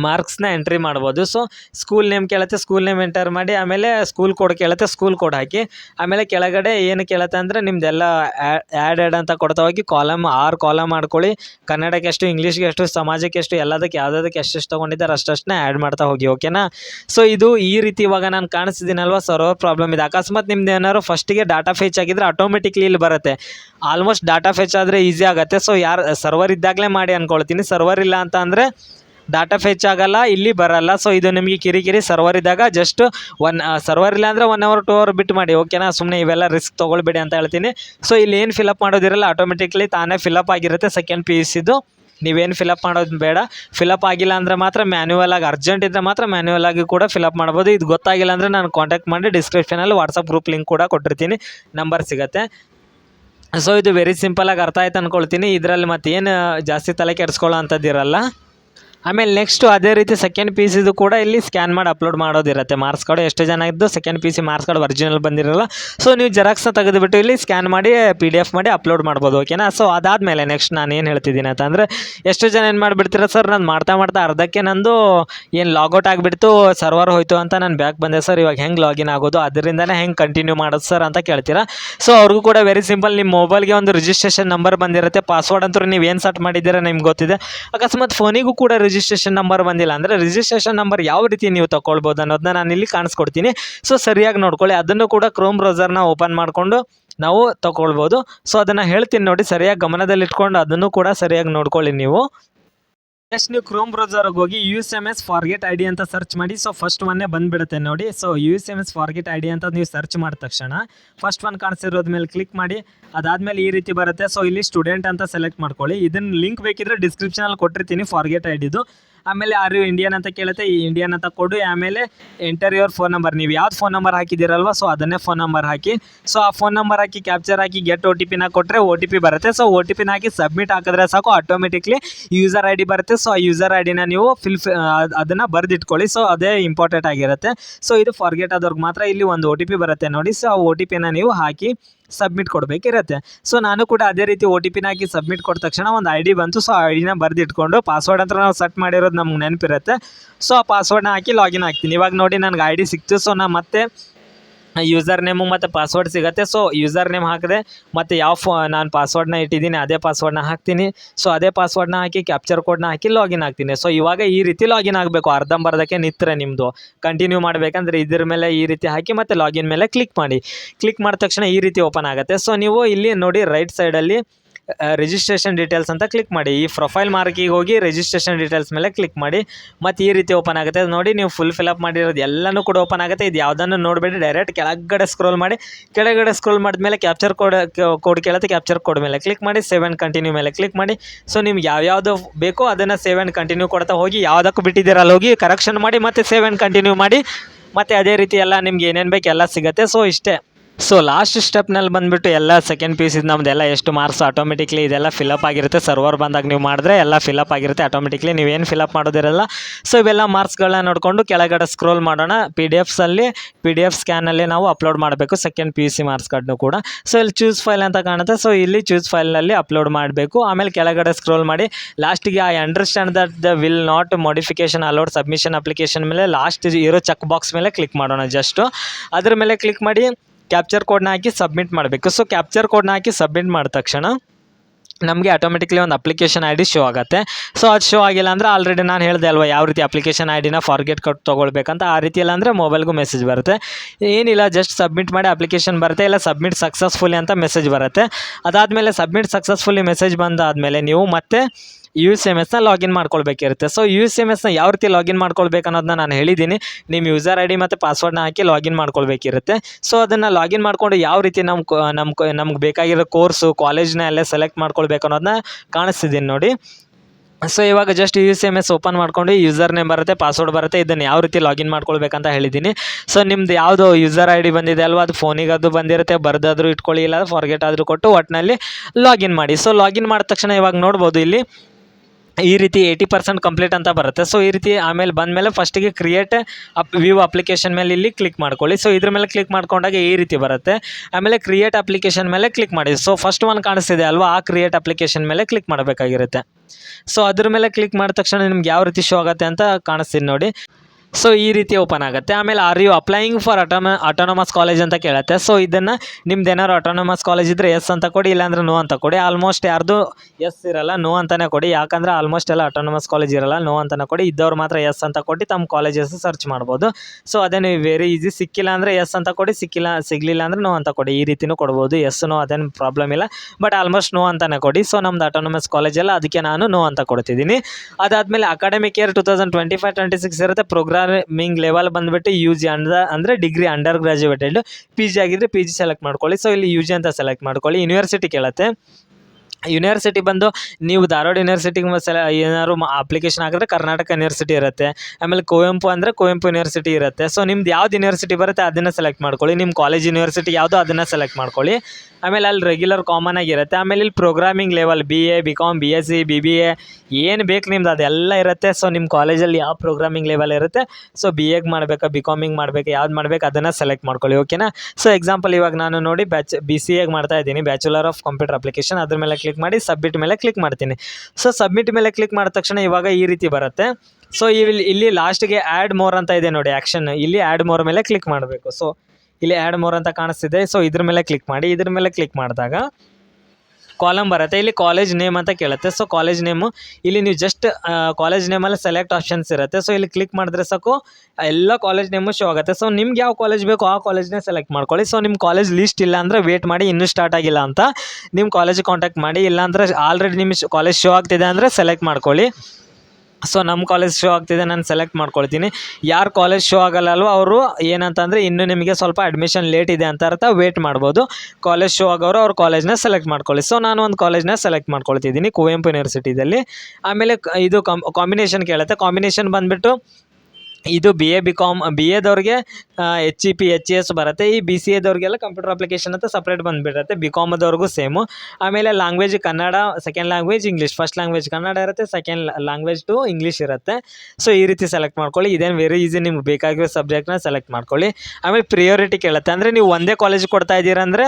ಮಾರ್ಕ್ಸ್ನ ಎಂಟ್ರಿ ಮಾಡ್ಬೋದು. ಸೊ, ಸ್ಕೂಲ್ ನೇಮ್ ಕೇಳುತ್ತೆ, ಸ್ಕೂಲ್ ನೇಮ್ ಎಂಟರ್ ಮಾಡಿ, ಆಮೇಲೆ ಸ್ಕೂಲ್ ಕೋಡ್ ಕೇಳುತ್ತೆ, ಸ್ಕೂಲ್ ಕೋಡ್ ಹಾಕಿ. ಆಮೇಲೆ ಕೆಳಗಡೆ ಏನು ಕೇಳುತ್ತೆ ಅಂದರೆ ನಿಮ್ಮದೆಲ್ಲ ಆ್ಯಡ್ ಆ್ಯಡ್ ಅಂತ ಕೊಡ್ತಾ ಹೋಗಿ ಕಾಲಮ್ ಆರು ಕಾಲಮ್ ಮಾಡ್ಕೊಳ್ಳಿ. ಕನ್ನಡಕ್ಕೆ ಎಷ್ಟು, ಇಂಗ್ಲೀಷ್ಗೆ ಎಷ್ಟು, ಸಮಾಜಕ್ಕೆ ಎಷ್ಟು, ಎಲ್ಲದಕ್ಕೆ ಯಾವುದಕ್ಕೆ ಎಷ್ಟೆಷ್ಟು ತೊಗೊಂಡಿದ್ದಾರೆ ಅಷ್ಟಷ್ಟನ್ನ ಆ್ಯಡ್ ಮಾಡ್ತಾ ಹೋಗಿ ಓಕೆನಾ ಸೊ, ಇದು ಈ ರೀತಿ ಇವಾಗ ನಾನು ಕಾಣಿಸ್ತಿದ್ದೀನಲ್ವ ಸರ್ವರ್ ಪ್ರಾಬ್ಲಮ್ ಇದೆ. ಅಕಸ್ಮಾತ್ ನಿಮ್ದು ಏನಾದ್ರು ಫಸ್ಟಿಗೆ ಡಾಟಾ ಫೇಚ್ ಆಗಿದ್ರೆ ಆಟೋಮೆಟಿಕ್ಲಿ ಇಲ್ಲಿ ಬರುತ್ತೆ. ಆಲ್ಮೋಸ್ಟ್ ಡಾಟಾ ಫೇಚ್ ಆದರೆ ಈಸಿ ಆಗುತ್ತೆ. ಸೊ ಯಾರು ಸರ್ವರ್ ಇದ್ದಾಗಲೇ ಮಾಡಿ ಅಂದ್ಕೊಳ್ತೀನಿ ಸರ್ವರ್ ಇಲ್ಲ ಅಂತ ಅಂದರೆ ಡಾಟಾ ಫೆಚ್ ಆಗಲ್ಲ ಇಲ್ಲಿ ಬರಲ್ಲ. ಸೊ ಇದು ನಿಮಗೆ ಕಿರಿಕಿರಿ ಸರ್ವರ್ ಇದ್ದಾಗ ಜಸ್ಟ್ ಒನ್ ಸರ್ವರ್ ಇಲ್ಲ ಅಂದರೆ ಒನ್ ಅವರ್ ಟು ಅವರ್ ಬಿಟ್ಟು ಮಾಡಿ. ಓಕೆನಾ ಸುಮ್ಮನೆ ಇವೆಲ್ಲ ರಿಸ್ಕ್ ತೊಗೊಳ್ಬೇಡಿ ಅಂತ ಹೇಳ್ತೀನಿ. ಸೊ ಇಲ್ಲಿ ಏನು ಫಿಲಪ್ ಮಾಡೋದಿರಲ್ಲ ಆಟೋಮೆಟಿಕ್ಲಿ ತಾನೇ ಫಿಲಪ್ ಆಗಿರುತ್ತೆ ಸೆಕೆಂಡ್ ಪಿ ಯು ಸಿದು ನೀವೇನು ಫಿಲಪ್ ಮಾಡೋದು ಬೇಡ. ಫಿಲಪ್ ಆಗಿಲ್ಲ ಅಂದರೆ ಮಾತ್ರ ಮ್ಯಾನ್ಯುವಲ್ ಆಗಿ ಅರ್ಜೆಂಟ್ ಇದ್ದರೆ ಮಾತ್ರ ಮ್ಯಾನ್ಯುವಲ್ ಆಗಿ ಕೂಡ ಫಿಲಪ್ ಮಾಡ್ಬೋದು ಇದು ಗೊತ್ತಾಗಿಲ್ಲ ಅಂದರೆ ನಾನು ಕಾಂಟ್ಯಾಕ್ಟ್ ಮಾಡಿ ಡಿಸ್ಕ್ರಿಪ್ಷನಲ್ಲಿ ವಾಟ್ಸಪ್ ಗ್ರೂಪ್ ಲಿಂಕ್ ಕೂಡ ಕೊಟ್ಟಿರ್ತೀನಿ. ನಂಬರ್ ಸಿಗುತ್ತೆ. ಸೊ ಇದು ವೆರಿ ಸಿಂಪಲಾಗಿ ಅರ್ಥ ಆಯ್ತು ಅಂದ್ಕೊಳ್ತೀನಿ ಇದರಲ್ಲಿ ಮತ್ತೇನು, ಜಾಸ್ತಿ ತಲೆ ಕೆಡಿಸ್ಕೊಳ್ಳೋ ಅಂಥದ್ದಿರಲ್ಲ. ಆಮೇಲೆ ನೆಕ್ಸ್ಟು ಅದೇ ರೀತಿ ಸೆಕೆಂಡ್ ಪಿ ಸಿದು ಕೂಡ ಇಲ್ಲಿ ಸ್ಕ್ಯಾನ್ ಮಾಡಿ ಅಪ್ಲೋಡ್ ಮಾಡೋದಿರುತ್ತೆ. ಮಾರ್ಕ್ಸ್ ಕಾರ್ಡ್ ಎಷ್ಟು ಜನ ಇದ್ದು second P C marks card original ಬಂದಿರಲ್ಲ. ಸೊ ನೀವು ಜೆರಾಕ್ಸ್ನ ತೆಗೆದುಬಿಟ್ಟು ಇಲ್ಲಿ ಸ್ಕ್ಯಾನ್ ಮಾಡಿ ಪಿ ಡಿ ಎಫ್ ಮಾಡಿ ಅಪ್ಲೋಡ್ ಮಾಡ್ಬೋದು ಓಕೆನಾ ಸೊ ಅದಾದಮೇಲೆ ನೆಕ್ಸ್ಟ್ ನಾನು ಏನು ಹೇಳ್ತಿದ್ದೀನಿ ಅಂತಂದರೆ ಎಷ್ಟು ಜನ ಏನು ಮಾಡಿಬಿಡ್ತೀರ ಸರ್ ನಾನು ಮಾಡ್ತಾ ಮಾಡ್ತಾ ಅರ್ಧಕ್ಕೆ ನಂದು ಏನು ಲಾಗೌಟ್ ಆಗಿಬಿಡ್ತು ಸರ್ವರ್ ಹೋಯ್ತು ಅಂತ ನಾನು ಬ್ಯಾಕ್ ಬಂದೆ ಸರ್ ಇವಾಗ ಹೆಂಗೆ ಲಾಗಿನ್ ಆಗೋದು? ಅದರಿಂದನೇ ಹೆಂಗೆ ಕಂಟಿನ್ಯೂ ಮಾಡೋದು ಸರ್ ಅಂತ ಕೇಳ್ತೀರಾ? ಸೊ ಅವ್ರಿಗೂ ಕೂಡ ವೆರಿ ಸಿಂಪಲ್ ನಿಮ್ಮ ಮೊಬೈಲ್ಗೆ ಒಂದು ರಿಜಿಸ್ಟ್ರೇಷನ್ ನಂಬರ್ ಬಂದಿರುತ್ತೆ. ಪಾಸ್ವರ್ಡ್ ಅಂತೂ ನೀವು ಏನು ಸೆಟ್ ಮಾಡಿದ್ದೀರಾ ನಿಮ್ಗೆ ಗೊತ್ತಿದೆ. ಅಕಸ್ಮಾತ್ ಫೋನಿಗೂ ಕೂಡ ರಿಜಿಸ್ಟ್ರೇಷನ್ ನಂಬರ್ ಬಂದಿಲ್ಲ ಅಂದರೆ ರಿಜಿಸ್ಟ್ರೇಷನ್ ನಂಬರ್ ಯಾವ ರೀತಿ ನೀವು ತೊಗೊಳ್ಬೋದು ಅನ್ನೋದನ್ನ ನಾನು ಇಲ್ಲಿ ಕಾಣಿಸ್ಕೊಡ್ತೀನಿ. ಸೊ ಸರಿಯಾಗಿ ನೋಡ್ಕೊಳ್ಳಿ. ಅದನ್ನು ಕೂಡ ಕ್ರೋಮ್ ಬ್ರೌಸರ್ನ ಓಪನ್ ಮಾಡಿಕೊಂಡು ನಾವು ತೊಗೊಳ್ಬೋದು. ಸೊ ಅದನ್ನು ಹೇಳ್ತೀನಿ ನೋಡಿ. ಸರಿಯಾಗಿ ಗಮನದಲ್ಲಿಟ್ಕೊಂಡು ಅದನ್ನು ಕೂಡ ಸರಿಯಾಗಿ ನೋಡ್ಕೊಳ್ಳಿ ನೀವು. ನೆಕ್ಸ್ಟ್ ನೀವು ಕ್ರೋಮ್ ಬ್ರೌಸರ್ಗೆ ಹೋಗಿ U S M S forget I D ಅಂತ ಸರ್ಚ್ ಮಾಡಿ. ಸೊ ಫಸ್ಟ್ ಒನ್ನೇ ಬಂದ್ಬಿಡುತ್ತೆ ನೋಡಿ. So U S M S forget I D ಅಂತ ನೀವು ಸರ್ಚ್ ಮಾಡಿದ ತಕ್ಷಣ ಫಸ್ಟ್ ಒನ್ ಕಾಣಿಸಿರೋದ ಮೇಲೆ ಕ್ಲಿಕ್ ಮಾಡಿ. ಅದಾದಮೇಲೆ ಈ ರೀತಿ ಬರುತ್ತೆ. ಸೊ ಇಲ್ಲಿ ಸ್ಟೂಡೆಂಟ್ ಅಂತ ಸೆಲೆಕ್ಟ್ ಮಾಡ್ಕೊಳ್ಳಿ. ಇದನ್ನು ಲಿಂಕ್ ಬೇಕಿದ್ರೆ ಡಿಸ್ಕ್ರಿಪ್ಷನಲ್ಲಿ ಕೊಟ್ಟಿರ್ತೀನಿ ಫಾರ್ಗೆಟ್ ಐ ಡಿದು ಆಮೇಲೆ ಆರ್ ಯು ಇಂಡಿಯನ್ ಅಂತ ಕೇಳುತ್ತೆ, ಈ ಇಂಡಿಯನ್ ಅಂತ ಕೊಡು, ಆಮೇಲೆ ಎಂಟರ್ ಯುವರ್ ಫೋನ್ ನಂಬರ್ ನೀವು ಯಾವ್ದು ಫೋನ್ ನಂಬರ್ ಹಾಕಿದ್ದೀರಲ್ವ ಸೊ ಅದನ್ನೇ ಫೋನ್ ನಂಬರ್ ಹಾಕಿ. ಸೊ ಆ ಫೋನ್ ನಂಬರ್ ಹಾಕಿ ಕ್ಯಾಪ್ಚರ್ ಹಾಕಿ ಗೆಟ್ ಒ ಟಿ ಪಿನ ಕೊಟ್ಟರೆ ಒ ಟಿ ಪಿ ಬರುತ್ತೆ. ಸೊ ಒ ಟಿ ಪಿನ ಹಾಕಿ ಸಬ್ಮಿಟ್ ಹಾಕಿದ್ರೆ ಸಾಕು ಆಟೋಮೆಟಿಕ್ಲಿ ಯೂಸರ್ ಐ ಡಿ ಬರುತ್ತೆ. ಸೊ ಆ ಯೂಸರ್ ಐ ಡಿನ ನೀವು ಫಿಲ್ ಅದನ್ನು ಬರೆದಿಟ್ಕೊಳ್ಳಿ. ಸೊ ಅದೇ ಇಂಪಾರ್ಟೆಂಟ್ ಆಗಿರುತ್ತೆ. ಸೊ ಇದು ಫಾರ್ಗೆಟ್ ಆದವ್ರಿಗೆ ಮಾತ್ರ ಇಲ್ಲಿ ಒಂದು ಒ ಟಿ ಪಿ ಬರುತ್ತೆ ನೋಡಿ. ಸೊ ಆ ಒ ಟಿ ಪಿನ ನೀವು ಹಾಕಿ ಸಬ್ಮಿಟ್ ಕೊಡಬೇಕಿರುತ್ತೆ. ಸೊ ನಾನು ಕೂಡ ಅದೇ ರೀತಿ ಒ ಟಿ ಪಿನ ಹಾಕಿ ಸಬ್ಮಿಟ್ ಕೊಟ್ಟ ತಕ್ಷಣ ಒಂದು ಐ ಡಿ ಬಂತು. ಸೊ ಆ ಐ ಡಿನ ಬರೆದಿಟ್ಕೊಂಡು ಪಾಸ್ವರ್ಡ್ ಅಂತ ನಾವು ಸೆಟ್ ಮಾಡಿರೋದು ನಮ್ಗೆ ನೆನಪಿರುತ್ತೆ. ಸೊ ಆ ಪಾಸ್ವರ್ಡ್ನ ಹಾಕಿ ಲಾಗಿನ್ ಆಗ್ತೀನಿ. ಇವಾಗ ನೋಡಿ ನನಗೆ ಐ ಡಿ ಸಿಕ್ತು. ಸೊ ನಾನು ಮತ್ತೆ ಯೂಸರ್ ನೇಮು ಮತ್ತು ಪಾಸ್ವರ್ಡ್ ಸಿಗುತ್ತೆ. ಸೊ ಯೂಸರ್ ನೇಮ್ ಹಾಕಿದೆ, ಮತ್ತು ಯಾವ ಫೋ, ನಾನು ಪಾಸ್ವರ್ಡ್ನ ಇಟ್ಟಿದ್ದೀನಿ, ಅದೇ ಪಾಸ್ವರ್ಡ್ನ ಹಾಕ್ತೀನಿ. ಸೊ ಅದೇ ಪಾಸ್ವರ್ಡ್ನ ಹಾಕಿ ಕ್ಯಾಪ್ಚರ್ ಕೋಡ್ನ ಹಾಕಿ ಲಾಗಿನ್ ಆಗ್ತೀನಿ. ಸೊ ಇವಾಗ ಈ ರೀತಿ ಲಾಗಿನ್ ಆಗಬೇಕು. ಅರ್ಧಂಬರ್ಧಕ್ಕೆ ನಿಂತರೆ ನಿಮ್ಮದು ಕಂಟಿನ್ಯೂ ಮಾಡಬೇಕಂದ್ರೆ ಇದ್ರ ಮೇಲೆ ಈ ರೀತಿ ಹಾಕಿ, ಮತ್ತು ಲಾಗಿನ್ ಮೇಲೆ ಕ್ಲಿಕ್ ಮಾಡಿ. ಕ್ಲಿಕ್ ಮಾಡಿದ ತಕ್ಷಣ ಈ ರೀತಿ ಓಪನ್ ಆಗುತ್ತೆ. ಸೊ ನೀವು ಇಲ್ಲಿ ನೋಡಿ ರೈಟ್ ಸೈಡಲ್ಲಿ ರಿಜಿಸ್ಟ್ರೇಷನ್ ಡೀಟೇಲ್ಸ್ ಅಂತ ಕ್ಲಿಕ್ ಮಾಡಿ. ಈ ಪ್ರೊಫೈಲ್ ಮಾರ್ಕಿಗೆ ಹೋಗಿ ರಿಜಿಸ್ಟ್ರೇಷನ್ ಡೀಟೇಲ್ಸ್ ಮೇಲೆ ಕ್ಲಿಕ್ ಮಾಡಿ. ಮತ್ತು ಈ ರೀತಿ ಓಪನ್ ಆಗುತ್ತೆ. ನೋಡಿ ನೀವು ಫುಲ್ ಫಿಲಪ್ ಮಾಡಿರೋದು ಎಲ್ಲನೂ ಕೂಡ ಓಪನ್ ಆಗುತ್ತೆ. ಇದು ಯಾವುದನ್ನು ನೋಡಬೇಡಿ. ಡೈರೆಕ್ಟ್ ಕೆಳಗಡೆ ಸ್ಕ್ರೋಲ್ ಮಾಡಿ. ಕೆಳಗಡೆ ಸ್ಕ್ರೋಲ್ ಮಾಡಿದ್ಮೇಲೆ ಕ್ಯಾಪ್ಚರ್ ಕೋಡ್ ಕೋಡ್ ಕೇಳುತ್ತೆ. ಕ್ಯಾಪ್ಚರ್ ಕೋಡ್ ಮೇಲೆ ಕ್ಲಿಕ್ ಮಾಡಿ. ಸೇವ್ ಆ್ಯಂಡ್ ಕಂಟಿನ್ಯೂ ಮೇಲೆ ಕ್ಲಿಕ್ ಮಾಡಿ. ಸೊ ನಿಮ್ಗೆ ಯಾವ್ಯಾವುದು ಬೇಕೋ ಅದನ್ನು ಸೇವ್ ಆ್ಯಂಡ್ ಕಂಟಿನ್ಯೂ ಕೊಡ್ತಾ ಹೋಗಿ. ಯಾವುದಕ್ಕೂ ಬಿಟ್ಟಿದ್ದೀರಲ್ಲ ಹೋಗಿ ಕರೆಕ್ಷನ್ ಮಾಡಿ ಮತ್ತು ಸೇವ್ ಆ್ಯಂಡ್ ಕಂಟಿನ್ಯೂ ಮಾಡಿ. ಮತ್ತು ಅದೇ ರೀತಿ ಎಲ್ಲ ನಿಮ್ಗೆ ಏನೇನು ಬೇಕು ಎಲ್ಲ ಸಿಗುತ್ತೆ. ಸೊ ಇಷ್ಟೇ. ಸೊ ಲಾಸ್ಟ್ ಸ್ಟೆಪ್ನಲ್ಲಿ ಬಂದುಬಿಟ್ಟು ಎಲ್ಲ ಸೆಕೆಂಡ್ ಪೀಸ್ ಇದು ನಮ್ದೆಲ್ಲ ಎಷ್ಟು ಮಾರ್ಕ್ಸ್ ಆಟೋಮೆಟಿಕ್ಲಿ ಇದೆಲ್ಲ ಫಿಲಪ್ ಆಗಿರುತ್ತೆ. ಸರ್ವರ್ ಬಂದಾಗ ನೀವು ಮಾಡಿದ್ರೆ ಎಲ್ಲ ಫಿಲಪ್ ಆಗಿರುತ್ತೆ ಆಟೋಮೆಟಿಕ್ಲಿ ನೀವೇನು ಫಿಲಪ್ ಮಾಡೋದಿರಲ್ಲ. ಸೊ ಇವೆಲ್ಲ ಮಾರ್ಕ್ಸ್ಗಳನ್ನ ನೋಡಿಕೊಂಡು ಕೆಳಗಡೆ ಸ್ಕ್ರೋಲ್ ಮಾಡೋಣ. ಪಿ ಡಿ ಎಫ್ಸಲ್ಲಿ ಪಿ ಡಿ ಎಫ್ ಸ್ಕ್ಯಾನಲ್ಲಿ ನಾವು ಅಪ್ಲೋಡ್ ಮಾಡಬೇಕು second P U C marks ಕೂಡ. ಸೊ ಇಲ್ಲಿ ಚೂಸ್ ಫೈಲ್ ಅಂತ ಕಾಣುತ್ತೆ. ಸೊ ಇಲ್ಲಿ ಚೂಸ್ ಫೈಲ್ನಲ್ಲಿ ಅಪ್ಲೋಡ್ ಮಾಡಬೇಕು. ಆಮೇಲೆ ಕೆಳಗಡೆ ಸ್ಕ್ರೋಲ್ ಮಾಡಿ. ಲಾಸ್ಟಿಗೆ I understand that the will not modification allowed submission application ಮೇಲೆ ಲಾಸ್ಟ್ ಇರೋ ಚೆಕ್ ಬಾಕ್ಸ್ ಮೇಲೆ ಕ್ಲಿಕ್ ಮಾಡೋಣ ಜಸ್ಟು ಅದ್ರ ಮೇಲೆ ಕ್ಲಿಕ್ ಮಾಡಿ. ಕ್ಯಾಪ್ಚರ್ ಕೋಡ್ನ ಹಾಕಿ ಸಬ್ಮಿಟ್ ಮಾಡಬೇಕು. ಸೊ ಕ್ಯಾಪ್ಚರ್ ಕೋಡ್ನ ಹಾಕಿ ಸಬ್ಮಿಟ್ ಮಾಡಿದ ತಕ್ಷಣ ನಮಗೆ ಆಟೋಮೆಟಿಕ್ಲಿ ಒಂದು ಅಪ್ಲಿಕೇಶನ್ ಐ ಡಿ ಶೋ ಆಗುತ್ತೆ. ಸೊ ಅದು ಶೋ ಆಗಿಲ್ಲ ಅಂದರೆ ಆಲ್ರೆಡಿ ನಾನು ಹೇಳಿದೆ ಅಲ್ವಾ, ಯಾವ ರೀತಿ ಅಪ್ಲಿಕೇಶನ್ ಐ ಡಿನ ಫಾರ್ಗೆಟ್ ಕೊಟ್ಟು ತೊಗೊಳ್ಬೇಕಂತ, ಆ ರೀತಿ ಇಲ್ಲ ಅಂದರೆ ಮೊಬೈಲ್ಗೂ ಮೆಸೇಜ್ ಬರುತ್ತೆ. ಏನಿಲ್ಲ ಜಸ್ಟ್ ಸಬ್ಮಿಟ್ ಮಾಡಿ ಅಪ್ಲಿಕೇಶನ್ ಬರುತ್ತೆ, ಇಲ್ಲ ಸಬ್ಮಿಟ್ ಸಕ್ಸಸ್ಫುಲಿ ಅಂತ ಮೆಸೇಜ್ ಬರುತ್ತೆ. ಅದಾದಮೇಲೆ ಸಬ್ಮಿಟ್ ಸಕ್ಸಸ್ಫುಲಿ ಮೆಸೇಜ್ ಬಂದಾದಮೇಲೆ ನೀವು ಮತ್ತೆ ಯು ಸಿ ಎಂ ಎಸ್ನ ಲಾಗಿನ್ ಮಾಡ್ಕೊಳ್ಬೇಕಿರುತ್ತೆ. ಸೊ ಯು ಸಿ ಎಂ ಎಸ್ನ ಯಾವ ರೀತಿ ಲಾಗಿನ್ ಮಾಡ್ಕೊಳ್ಬೇಕು ಅನ್ನೋದನ್ನ ನಾನು ಹೇಳಿದ್ದೀನಿ. ನಿಮ್ಮ ಯೂಸರ್ ಐ ಡಿ ಮತ್ತು ಪಾಸ್ವರ್ಡ್ನ ಹಾಕಿ ಲಾಗಿನ್ ಮಾಡ್ಕೊಳ್ಬೇಕಿರುತ್ತೆ. ಸೊ ಅದನ್ನು ಲಾಗಿನ್ ಮಾಡಿಕೊಂಡು ಯಾವ ರೀತಿ ನಮ್ಮ ನಮ್ಮ ನಮ್ಗೆ ಬೇಕಾಗಿರೋ ಕೋರ್ಸು ಕಾಲೇಜ್ನ ಎಲ್ಲ ಸೆಲೆಕ್ಟ್ ಮಾಡ್ಕೊಳ್ಬೇಕು ಅನ್ನೋದನ್ನ ಕಾಣಿಸ್ತಿದ್ದೀನಿ ನೋಡಿ. ಸೊ ಇವಾಗ just U C M S open ಮಾಡ್ಕೊಂಡು ಯೂಸರ್ ನೇಮ್ ಬರುತ್ತೆ ಪಾಸ್ವರ್ಡ್ ಬರುತ್ತೆ, ಇದನ್ನು ಯಾವ ರೀತಿ ಲಾಗಿನ್ ಮಾಡ್ಕೊಳ್ಬೇಕಂತ ಹೇಳಿದ್ದೀನಿ. ಸೊ ನಿಮ್ದು ಯಾವುದು ಯೂಸರ್ ಐ ಡಿ ಬಂದಿದೆ ಅಲ್ವಾ, ಅದು ಫೋನಿಗೆ ಅದು ಬಂದಿರುತ್ತೆ, ಬರೆದಾದ್ರೂ ಇಟ್ಕೊಳ್ಳಿ ಇಲ್ಲ ಫಾರ್ಗೆಟ್ ಆದರೂ ಕೊಟ್ಟು ಒಟ್ಟಿನಲ್ಲಿ ಲಾಗಿನ್ ಮಾಡಿ. ಸೊ ಲಾಗಿನ್ ಮಾಡಿದ ತಕ್ಷಣ ಇವಾಗ ನೋಡ್ಬೋದು ಇಲ್ಲಿ ಈ ರೀತಿ ಏಯ್ಟಿ ಪರ್ಸೆಂಟ್ ಕಂಪ್ಲೀಟ್ ಅಂತ ಬರುತ್ತೆ. ಸೊ ಈ ರೀತಿ ಆಮೇಲೆ ಬಂದಮೇಲೆ ಫಸ್ಟಿಗೆ ಕ್ರಿಯೇಟ್ ಅಪ್ ವ್ಯೂ ಅಪ್ಲಿಕೇಶನ್ ಮೇಲೆ ಇಲ್ಲಿ ಕ್ಲಿಕ್ ಮಾಡ್ಕೊಳ್ಳಿ. ಸೊ ಇದ್ರ ಮೇಲೆ ಕ್ಲಿಕ್ ಮಾಡ್ಕೊಂಡಾಗ ಈ ರೀತಿ ಬರುತ್ತೆ. ಆಮೇಲೆ ಕ್ರಿಯೇಟ್ ಅಪ್ಲಿಕೇಶನ್ ಮೇಲೆ ಕ್ಲಿಕ್ ಮಾಡಿ. ಸೊ ಫಸ್ಟ್ ಒನ್ ಕಾಣಿಸ್ತಿದೆ ಅಲ್ವಾ? ಆ ಕ್ರಿಯೇಟ್ ಅಪ್ಲಿಕೇಶನ್ ಮೇಲೆ ಕ್ಲಿಕ್ ಮಾಡಬೇಕಾಗಿರುತ್ತೆ. ಸೊ ಅದ್ರ ಮೇಲೆ ಕ್ಲಿಕ್ ಮಾಡಿದ ತಕ್ಷಣ ನಿಮ್ಗೆ ಯಾವ ರೀತಿ ಶೋ ಆಗುತ್ತೆ ಅಂತ ಕಾಣಿಸ್ತೀನಿ ನೋಡಿ. ಸೊ ಈ ರೀತಿ ಓಪನ್ ಆಗುತ್ತೆ. ಆಮೇಲೆ are you applying for ಅಟೋಮ autonomous college ಅಂತ ಕೇಳುತ್ತೆ. ಸೊ ಇದನ್ನು ನಿಮ್ದು ಏನಾದ್ರು ಅಟೋನಮಸ್ ಕಾಲೇಜ್ ಇದ್ದರೆ ಎಸ್ ಅಂತ ಕೊಡಿ, ಇಲ್ಲಾಂದ್ರೆ ನೋ ಅಂತ ಕೊಡಿ. ಆಲ್ಮೋಸ್ಟ್ ಯಾರ್ದು ಎಸ್ ಇರಲ್ಲ ನೋ ಅಂತಲೇ ಕೊಡಿ. ಯಾಕಂದ್ರೆ ಆಲ್ಮೋಸ್ಟ್ ಎಲ್ಲ ಅಟೋನಮಸ್ ಕಾಲೇಜ್ ಇರಲ್ಲ ನೋ ಅಂತಲೇ ಕೊಡಿ. ಇದ್ದವ್ರು ಮಾತ್ರ ಎಸ್ ಅಂತ ಕೊಟ್ಟು ತಮ್ಮ ಕಾಲೇಜಸ್ ಸರ್ಚ್ ಮಾಡ್ಬೋದು. ಸೊ ಅದೇ ನೀವು ವೆರಿ ಈಸಿ ಸಿಕ್ಕಿಲ್ಲ ಅಂದರೆ ಎಸ್ ಅಂತ ಕೊಡಿ, ಸಿಕ್ಕಿಲ್ಲ, ಸಿಗಲಿಲ್ಲ ಅಂದರೆ ನೋ ಅಂತ ಕೊಡಿ. ಈ ರೀತಿನೂ ಕೊಡ್ಬೋದು. ಎಸ್ ನೋ ಅದೇನು ಪ್ರಾಬ್ಲಮ್ ಇಲ್ಲ. ಬಟ್ ಆಲ್ಮೋಸ್ಟ್ ನೋ ಅಂತಲೇ ಕೊಡಿ. ಸೊ ನಮ್ದು ಅಟೋನಮಸ್ ಕಾಲೇಜ್ ಎಲ್ಲ ಅದಕ್ಕೆ ನಾನು ನೋ ಅಂತ ಕೊಡ್ತಿದ್ದೀನಿ. ಅದಾದಮೇಲೆ academic year two thousand twenty five twenty six ಇರುತ್ತೆ ಪ್ರೋಗ್ರಾಮಿಂಗ್ ಲೆವೆಲ್ ಬಂದುಬಿಟ್ಟು ಯು ಜಿ ಅಂಡರ್ ಅಂದರೆ degree under graduated P G ಆಗಿದ್ರೆ ಪಿ ಜಿ ಸೆಲೆಕ್ಟ್ ಮಾಡ್ಕೊಳ್ಳಿ. ಸೊ ಇಲ್ಲಿ ಯು ಜಿ ಅಂತ ಸೆಲೆಕ್ಟ್ ಮಾಡ್ಕೊಳ್ಳಿ. ಯೂನಿವರ್ಸಿಟಿ ಕೇಳುತ್ತೆ. ಯೂನಿವರ್ಸಿಟಿ ಬಂದು ನೀವು ಧಾರವಾಡ ಯೂನಿವರ್ಸಿಟಿಗೆ ಸೆಲೆ ಏನಾದ್ರು ಅಪ್ಲಿಕೇಶನ್ ಹಾಕಿದ್ರೆ ಕರ್ನಾಟಕ ಯೂನಿವರ್ಸಿಟಿ ಇರುತ್ತೆ. ಆಮೇಲೆ ಕುವೆಂಪು ಅಂದರೆ ಕುವೆಂಪು ಯೂನಿವರ್ಸಿಟಿ ಇರುತ್ತೆ. ಸೊ ನಿಮ್ದು ಯಾವ್ದು ಯೂನಿವರ್ಸಿಟಿ ಬರುತ್ತೆ ಅದನ್ನು ಸೆಲೆಕ್ಟ್ ಮಾಡ್ಕೊಳ್ಳಿ. ನಿಮ್ಮ ಕಾಲೇಜ್ ಯೂನಿವರ್ಸಿಟಿ ಯಾವುದೋ ಅದನ್ನು ಸೆಲೆಕ್ಟ್ ಮಾಡ್ಕೊಳ್ಳಿ. ಆಮೇಲೆ ಅಲ್ಲಿ ರೆಗ್ಯುಲರ್ ಕಾಮನ್ ಆಗಿರುತ್ತೆ ಆಮೇಲೆ ಇಲ್ಲಿ programming level B A B com B S C B B A ಏನು ಬೇಕು ನಿಮ್ದು ಅದೆಲ್ಲ ಇರುತ್ತೆ. ಸೊ ನಿಮ್ಮ ಕಾಲೇಜಲ್ಲಿ ಯಾವ ಪ್ರೋಗ್ರಾಮಿಂಗ್ ಲೆವೆಲ್ ಇರುತ್ತೆ. ಸೊ ಬಿ ಎಗೆ ಮಾಡಬೇಕಾ ಬಿ ಕಾಮಿಂಗ್ ಮಾಡಬೇಕು, ಯಾವ್ದು ಮಾಡಬೇಕು ಅದನ್ನು ಸೆಲೆಕ್ಟ್ ಮಾಡ್ಕೊಳ್ಳಿ ಓಕೆನಾ ಸೊ ಎಕ್ಸಾಂಪಲ್ ಇವಾಗ ನಾನು ನೋಡಿ ಬ್ಯಾಚ್ ಬಿ ಸಿ ಎಗೆ ಮಾಡ್ತಾ ಇದ್ದೀನಿ. ಬ್ಯಾಚುಲರ್ ಆಫ್ ಕಂಪ್ಯೂಟರ್ ಅಪ್ಲಿಕೇಶನ್ ಅದ್ರ ಮೇಲೆ ಕ್ಲಿಕ್ ಮಾಡಿ ಸಬ್ಮಿಟ್ ಮೇಲೆ ಕ್ಲಿಕ್ ಮಾಡ್ತೀನಿ. ಸೊ ಸಬ್ಮಿಟ್ ಮೇಲೆ ಕ್ಲಿಕ್ ಮಾಡಿದ ತಕ್ಷಣ ಇವಾಗ ಈ ರೀತಿ ಬರುತ್ತೆ. ಸೊ ಇಲ್ಲಿ ಇಲ್ಲಿ ಲಾಸ್ಟ್ಗೆ ಆ್ಯಡ್ ಮೋರ್ ಅಂತ ಇದೆ ನೋಡಿ ಆ್ಯಕ್ಷನ್ ಇಲ್ಲಿ ಆ್ಯಡ್ ಮೋರ್ ಮೇಲೆ ಕ್ಲಿಕ್ ಮಾಡಬೇಕು. ಸೊ ಇಲ್ಲಿ ಆ್ಯಡ್ ಮೋರ್ ಅಂತ ಕಾಣಿಸ್ತಿದೆ. ಸೊ ಇದ್ರ ಮೇಲೆ ಕ್ಲಿಕ್ ಮಾಡಿ. ಇದ್ರ ಮೇಲೆ ಕ್ಲಿಕ್ ಮಾಡಿದಾಗ ಕಾಲಮ್ ಬರುತ್ತೆ. ಇಲ್ಲಿ ಕಾಲೇಜ್ ನೇಮ್ ಅಂತ ಕೇಳುತ್ತೆ. ಸೊ ಕಾಲೇಜ್ ನೇಮು ಇಲ್ಲಿ ನೀವು ಜಸ್ಟ್ ಕಾಲೇಜ್ ನೇಮಲ್ಲಿ ಸೆಲೆಕ್ಟ್ ಆಪ್ಷನ್ಸ್ ಇರುತ್ತೆ. ಸೊ ಇಲ್ಲಿ ಕ್ಲಿಕ್ ಮಾಡಿದ್ರೆ ಸಾಕು, ಎಲ್ಲ ಕಾಲೇಜ್ ನೇಮು ಶೋ ಆಗುತ್ತೆ. ಸೊ ನಿಮ್ಗೆ ಯಾವ ಕಾಲೇಜ್ ಬೇಕು ಆ ಕಾಲೇಜ್ನೇ ಸೆಲೆಕ್ಟ್ ಮಾಡ್ಕೊಳ್ಳಿ. ಸೊ ನಿಮ್ಮ ಕಾಲೇಜ್ ಲಿಸ್ಟ್ ಇಲ್ಲ ಅಂದರೆ ವೇಟ್ ಮಾಡಿ ಇನ್ನೂ ಸ್ಟಾರ್ಟ್ ಆಗಿಲ್ಲ ಅಂತ ನಿಮ್ಮ ಕಾಲೇಜ್ ಕಾಂಟ್ಯಾಕ್ಟ್ ಮಾಡಿ. ಇಲ್ಲಾಂದರೆ ಆಲ್ರೆಡಿ ನಿಮ್ಮ ಕಾಲೇಜ್ ಶೋ ಆಗ್ತಿದೆ ಅಂದರೆ ಸೆಲೆಕ್ಟ್ ಮಾಡ್ಕೊಳ್ಳಿ. ಸೊ ನಮ್ಮ ಕಾಲೇಜ್ ಶೋ ಆಗ್ತಿದೆ, ನಾನು ಸೆಲೆಕ್ಟ್ ಮಾಡ್ಕೊಳ್ತೀನಿ. ಯಾರು ಕಾಲೇಜ್ ಶೋ ಆಗಲ್ಲ ಅಲ್ವ ಅವರು, ಏನಂತಂದರೆ ಇನ್ನೂ ನಿಮಗೆ ಸ್ವಲ್ಪ ಅಡ್ಮಿಷನ್ ಲೇಟ್ ಇದೆ ಅಂತ ಅರ್ಥ ವೇಟ್ ಮಾಡ್ಬೋದು. ಕಾಲೇಜ್ ಶೋ ಆಗೋರು ಅವ್ರ ಕಾಲೇಜ್ನ ಸೆಲೆಕ್ಟ್ ಮಾಡ್ಕೊಳ್ಳಿ. ಸೊ ನಾನು ಒಂದು ಕಾಲೇಜ್ನ ಸೆಲೆಕ್ಟ್ ಮಾಡ್ಕೊಳ್ತಿದ್ದೀನಿ, ಕುವೆಂಪು ಯೂನಿವರ್ಸಿಟಿದಲ್ಲಿ ಆಮೇಲೆ ಇದು ಕಾಂಬಿನೇಷನ್ ಕೇಳುತ್ತೆ. ಕಾಂಬಿನೇಷನ್ ಬಂದುಬಿಟ್ಟು ಇದು B A B com B ಎದವ್ರಿಗೆ H E P H S ಬರುತ್ತೆ. ಈ ಬಿ ಸಿ ಎದವ್ರಿಗೆಲ್ಲ ಕಂಪ್ಯೂಟರ್ ಅಪ್ಲಿಕೇಶನ್ ಅಂತ ಸಪ್ರೇಟ್ ಬಂದುಬಿಡುತ್ತೆ. ಬಿ ಕಾಮದವ್ರಿಗೂ ಸೇಮು ಆಮೇಲೆ language Kannada second language English first language Kannada ಇರುತ್ತೆ ಸೆಕೆಂಡ್ ಲ್ಯಾಂಗ್ವೇಜ್ ಟು ಇಂಗ್ಲೀಷ್ ಇರುತ್ತೆ. ಸೊ ಈ ರೀತಿ ಸೆಲೆಕ್ಟ್ ಮಾಡ್ಕೊಳ್ಳಿ. ಇದೇನು ವೆರಿ ಈಸಿ ನಿಮ್ಗೆ ಬೇಕಾಗಿರೋ ಸಬ್ಜೆಕ್ಟ್ನ ಸೆಲೆಕ್ಟ್ ಮಾಡ್ಕೊಳ್ಳಿ. ಆಮೇಲೆ ಪ್ರಿಯೋರಿಟಿ ಕೇಳುತ್ತೆ. ಅಂದರೆ ನೀವು ಒಂದೇ ಕಾಲೇಜ್ ಕೊಡ್ತಾ ಇದ್ದೀರಂದರೆ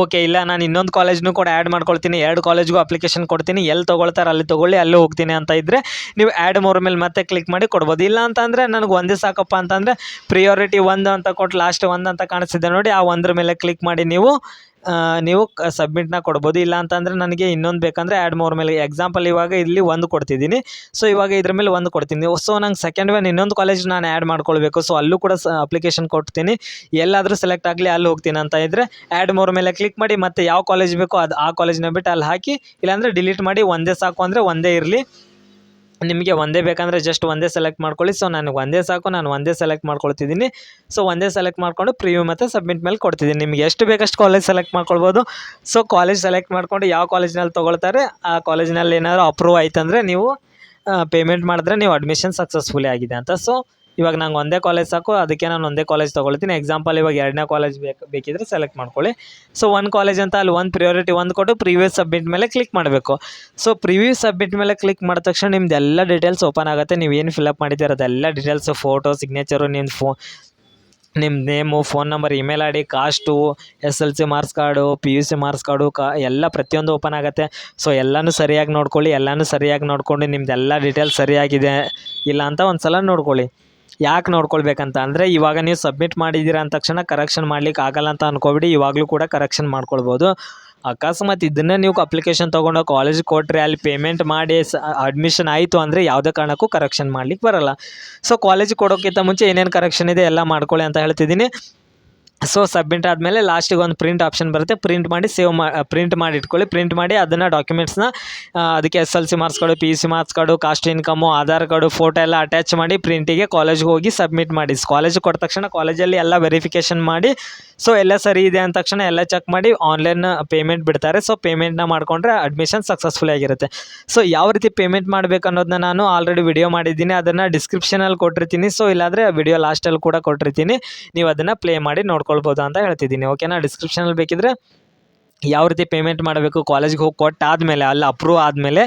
ಓಕೆ, ಇಲ್ಲ, ನಾನು ಇನ್ನೊಂದು ಕಾಲೇಜ್ನೂ ಕೂಡ ಆ್ಯಡ್ ಮಾಡ್ಕೊಳ್ತೀನಿ. ಎರಡು ಕಾಲೇಜ್ಗೂ ಅಪ್ಲಿಕೇಶನ್ ಕೊಡ್ತೀನಿ. ಎಲ್ಲಿ ತೊಗೊಳ್ತಾರೆ ಅಲ್ಲಿ ತೊಗೊಳ್ಳಿ, ಅಲ್ಲೇ ಹೋಗ್ತೀನಿ ಅಂತ ಇದ್ದರೆ ನೀವು ಆ್ಯಡ್ ಮೋರ್ ಮೇಲೆ ಮತ್ತೆ ಕ್ಲಿಕ್ ಮಾಡಿ ಕೊಡ್ಬೋದು. ಇಲ್ಲ ಅಂತಂದರೆ ನನಗೆ ಒಂದೇ ಸಾಕಪ್ಪ ಅಂತಂದರೆ ಪ್ರಿಯಾರಿಟಿ ಒಂದು ಅಂತ ಕೊಟ್ಟು ಲಾಸ್ಟ್ ಒಂದು ಅಂತ ಕಾಣಿಸ್ತಿದೆ ನೋಡಿ. ಆ ಒಂದ್ರ ಮೇಲೆ ಕ್ಲಿಕ್ ಮಾಡಿ ನೀವು ನೀವು ಸಬ್ಮಿಟ್ನ ಕೊಡ್ಬೋದು. ಇಲ್ಲ ಅಂತಂದರೆ ನನಗೆ ಇನ್ನೊಂದು ಬೇಕಂದರೆ ಆ್ಯಡ್ ಮೋರ್ ಮೇಲೆ. ಎಕ್ಸಾಂಪಲ್ ಇವಾಗ ಇಲ್ಲಿ ಒಂದು ಕೊಡ್ತಿದ್ದೀನಿ. ಸೊ ಇವಾಗ ಇದ್ರ ಮೇಲೆ ಒಂದು ಕೊಡ್ತೀನಿ. ಸೊ ನಂಗೆ ಸೆಕೆಂಡ್ ಒನ್ ಇನ್ನೊಂದು ಕಾಲೇಜ್ ನಾನು ಆ್ಯಡ್ ಮಾಡ್ಕೊಳ್ಬೇಕು. ಸೊ ಅಲ್ಲೂ ಕೂಡ ಅಪ್ಲಿಕೇಶನ್ ಕೊಡ್ತೀನಿ. ಎಲ್ಲಾದರೂ ಸೆಲೆಕ್ಟ್ ಆಗಲಿ ಅಲ್ಲಿ ಹೋಗ್ತೀನಿ ಅಂತ ಇದ್ದರೆ ಆ್ಯಡ್ ಮೋರ್ ಮೇಲೆ ಕ್ಲಿಕ್ ಮಾಡಿ ಮತ್ತೆ ಯಾವ ಕಾಲೇಜ್ ಬೇಕೋ ಅದು ಆ ಕಾಲೇಜ್ನ ಬಿಟ್ಟು ಅಲ್ಲಿ ಹಾಕಿ, ಇಲ್ಲಾಂದರೆ ಡಿಲೀಟ್ ಮಾಡಿ ಒಂದೇ ಸಾಕು ಅಂದರೆ ಒಂದೇ ಇರಲಿ. ನಿಮಗೆ ಒಂದೇ ಬೇಕಂದರೆ ಜಸ್ಟ್ ಒಂದೇ ಸೆಲೆಕ್ಟ್ ಮಾಡ್ಕೊಳ್ಳಿ. ಸೊ ನನಗೆ ಒಂದೇ ಸಾಕು, ನಾನು ಒಂದೇ ಸೆಲೆಕ್ಟ್ ಮಾಡ್ಕೊಳ್ತಿದ್ದೀನಿ. ಸೊ ಒಂದೇ ಸೆಲೆಕ್ಟ್ ಮಾಡಿಕೊಂಡು ಪ್ರಿವ್ಯೂ ಮತ್ತು ಸಬ್ಮಿಟ್ ಮೇಲೆ ಕೊಡ್ತಿದ್ದೀನಿ. ನಿಮಗೆ ಎಷ್ಟು ಬೇಕಷ್ಟು ಕಾಲೇಜ್ ಸೆಲೆಕ್ಟ್ ಮಾಡ್ಕೊಳ್ಬೋದು. ಸೊ ಕಾಲೇಜ್ ಸೆಲೆಕ್ಟ್ ಮಾಡ್ಕೊಂಡು ಯಾವ ಕಾಲೇಜ್ನಲ್ಲಿ ತೊಗೊಳ್ತಾರೆ, ಆ ಕಾಲೇಜ್ನಲ್ಲಿ ಏನಾದರೂ ಅಪ್ರೂವ್ ಆಯ್ತಂದರೆ ನೀವು ಪೇಮೆಂಟ್ ಮಾಡಿದ್ರೆ ನೀವು ಅಡ್ಮಿಷನ್ ಸಕ್ಸಸ್ಫುಲಿ ಆಗಿದೆ ಅಂತ. ಸೊ ಇವಾಗ ನಂಗೆ ಒಂದೇ ಕಾಲೇಜ್ ಸಾಕು, ಅದಕ್ಕೆ ನಾನು ಒಂದೇ ಕಾಲೇಜ್ ತೊಗೊಳ್ತೀನಿ. ಎಕ್ಸಾಂಪಲ್ ಇವಾಗ ಎರಡನೇ ಕಾಲೇಜ್ ಬೇಕು, ಬೇಕಿದ್ರೆ ಸೆಲೆಕ್ಟ್ ಮಾಡ್ಕೊಳ್ಳಿ. ಸೊ ಒಂದು ಕಾಲೇಜ್ ಅಂತ ಅಲ್ಲಿ ಒಂದು ಪ್ರಿಯೋರಿಟಿ ಒಂದು ಕೊಟ್ಟು ಪ್ರಿವಿಯಸ್ ಸಬ್ಮಿಟ್ ಮೇಲೆ ಕ್ಲಿಕ್ ಮಾಡಬೇಕು. ಸೊ ಪ್ರಿವ್ಯೂ ಸಬ್ಮಿಟ್ ಮೇಲೆ ಕ್ಲಿಕ್ ಮಾಡಿದ ತಕ್ಷಣ ನಿಮ್ದು ಎಲ್ಲ ಡೀಟೇಲ್ಸ್ ಓಪನ್ ಆಗುತ್ತೆ. ನೀವು ಏನು ಫಿಲಪ್ ಮಾಡಿದ್ದೀರ ಅದೆಲ್ಲ ಡೀಟೇಲ್ಸು ಫೋಟೋ ಸಿಗ್ನೇಚರು ನಿಮ್ಮ ಫೋ ನಿಮ್ಮ name phone number email I D caste S L C marks card P U C marks card ಕಾ, ಎಲ್ಲ ಪ್ರತಿಯೊಂದು ಓಪನ್ ಆಗುತ್ತೆ. ಸೊ ಎಲ್ಲನೂ ಸರಿಯಾಗಿ ನೋಡ್ಕೊಳ್ಳಿ, ಎಲ್ಲನೂ ಸರಿಯಾಗಿ ನೋಡ್ಕೊಂಡು ನಿಮ್ದೆಲ್ಲ ಡೀಟೇಲ್ಸ್ ಸರಿಯಾಗಿದೆ, ಇಲ್ಲ ಅಂತ ಒಂದು ಸಲ ನೋಡ್ಕೊಳ್ಳಿ. ಯಾಕೆ ನೋಡ್ಕೊಳ್ಬೇಕಂತ ಅಂದರೆ ಇವಾಗ ನೀವು ಸಬ್ಮಿಟ್ ಮಾಡಿದ್ದೀರ ಅಂದ ತಕ್ಷಣ ಕರೆಕ್ಷನ್ ಮಾಡ್ಲಿಕ್ಕೆ ಆಗಲ್ಲ ಅಂತ ಅನ್ಕೋಬಿಡಿ, ಇವಾಗಲೂ ಕೂಡ ಕರೆಕ್ಷನ್ ಮಾಡ್ಕೊಳ್ಬೋದು. ಅಕಸ್ಮಾತ್ ಇದನ್ನೇ ನೀವು ಅಪ್ಲಿಕೇಶನ್ ತೊಗೊಂಡು ಕಾಲೇಜ್ ಕೊಟ್ಟರೆ ಅಲ್ಲಿ ಪೇಮೆಂಟ್ ಮಾಡಿ ಸ ಅಡ್ಮಿಷನ್ ಆಯಿತು ಅಂದರೆ ಯಾವುದೇ ಕಾರಣಕ್ಕೂ ಕರೆಕ್ಷನ್ ಮಾಡ್ಲಿಕ್ಕೆ ಬರಲ್ಲ. ಸೊ ಕಾಲೇಜಿಗೆ ಕೊಡೋಕ್ಕಿಂತ ಮುಂಚೆ ಏನೇನು ಕರೆಕ್ಷನ್ ಇದೆ ಎಲ್ಲ ಮಾಡ್ಕೊಳ್ಳಿ ಅಂತ ಹೇಳ್ತಿದ್ದೀನಿ. ಸೊ ಸಬ್ಮಿಟ್ ಆದಮೇಲೆ ಲಾಸ್ಟಿಗೆ ಒಂದು ಪ್ರಿಂಟ್ ಆಪ್ಷನ್ ಬರುತ್ತೆ. ಪ್ರಿಂಟ್ ಮಾಡಿ ಸೇವ್ ಮಾ ಪ್ರಿಂಟ್ ಮಾಡಿ ಇಟ್ಕೊಳ್ಳಿ. ಪ್ರಿಂಟ್ ಮಾಡಿ ಅದನ್ನು ಡಾಕ್ಯುಮೆಂಟ್ಸ್ನ ಅದಕ್ಕೆ S L C marks card P U C marks card caste income Aadhaar card photo ಎಲ್ಲ ಅಟ್ಯಾಚ್ ಮಾಡಿ ಪ್ರಿಂಟಿಗೆ ಕಾಲೇಜ್ಗೆ ಹೋಗಿ ಸಬ್ಮಿಟ್ ಮಾಡಿ. ಕಾಲೇಜಿಗೆ ಕೊಟ್ಟ ತಕ್ಷಣ ಕಾಲೇಜಲ್ಲಿ ಎಲ್ಲ ವೆರಿಫಿಕೇಷನ್ ಮಾಡಿ. ಸೊ ಎಲ್ಲ ಸರಿ ಇದೆ ಅಂದ ತಕ್ಷಣ ಎಲ್ಲ ಚೆಕ್ ಮಾಡಿ ಆನ್ಲೈನ್ ಪೇಮೆಂಟ್ ಬಿಡ್ತಾರೆ. ಸೊ ಪೇಮೆಂಟ್ನ ಮಾಡಿಕೊಂಡ್ರೆ ಅಡ್ಮಿಷನ್ ಸಕ್ಸಸ್ಫುಲ್ ಆಗಿರುತ್ತೆ. ಸೊ ಯಾವ ರೀತಿ ಪೇಮೆಂಟ್ ಮಾಡಬೇಕು ಅನ್ನೋದನ್ನ ನಾನು ಆಲ್ರೆಡಿ ವಿಡಿಯೋ ಮಾಡಿದ್ದೀನಿ. ಅದನ್ನು ಡಿಸ್ಕ್ರಿಪ್ಷನಲ್ಲಿ ಕೊಟ್ಟಿರ್ತೀನಿ. ಸೊ ಇಲ್ಲಾಂದರೆ ವಿಡಿಯೋ ಲಾಸ್ಟಲ್ಲಿ ಕೂಡ ಕೊಟ್ಟಿರ್ತೀನಿ. ನೀವು ಅದನ್ನು ಪ್ಲೇ ಮಾಡಿ ನೋಡ್ಕೊಳ್ಬೋದು ಅಂತ ಹೇಳ್ತಿದ್ದೀನಿ. ಓಕೆನಾ ಡಿಸ್ಕ್ರಿಪ್ಷನಲ್ಲಿ ಬೇಕಿದ್ರೆ ಯಾವ ರೀತಿ ಪೇಮೆಂಟ್ ಮಾಡಬೇಕು ಕಾಲೇಜ್ಗೆ ಹೋಗಿ ಕೊಟ್ಟಾದಮೇಲೆ, ಅಲ್ಲಿ ಅಪ್ರೂವ್ ಆದಮೇಲೆ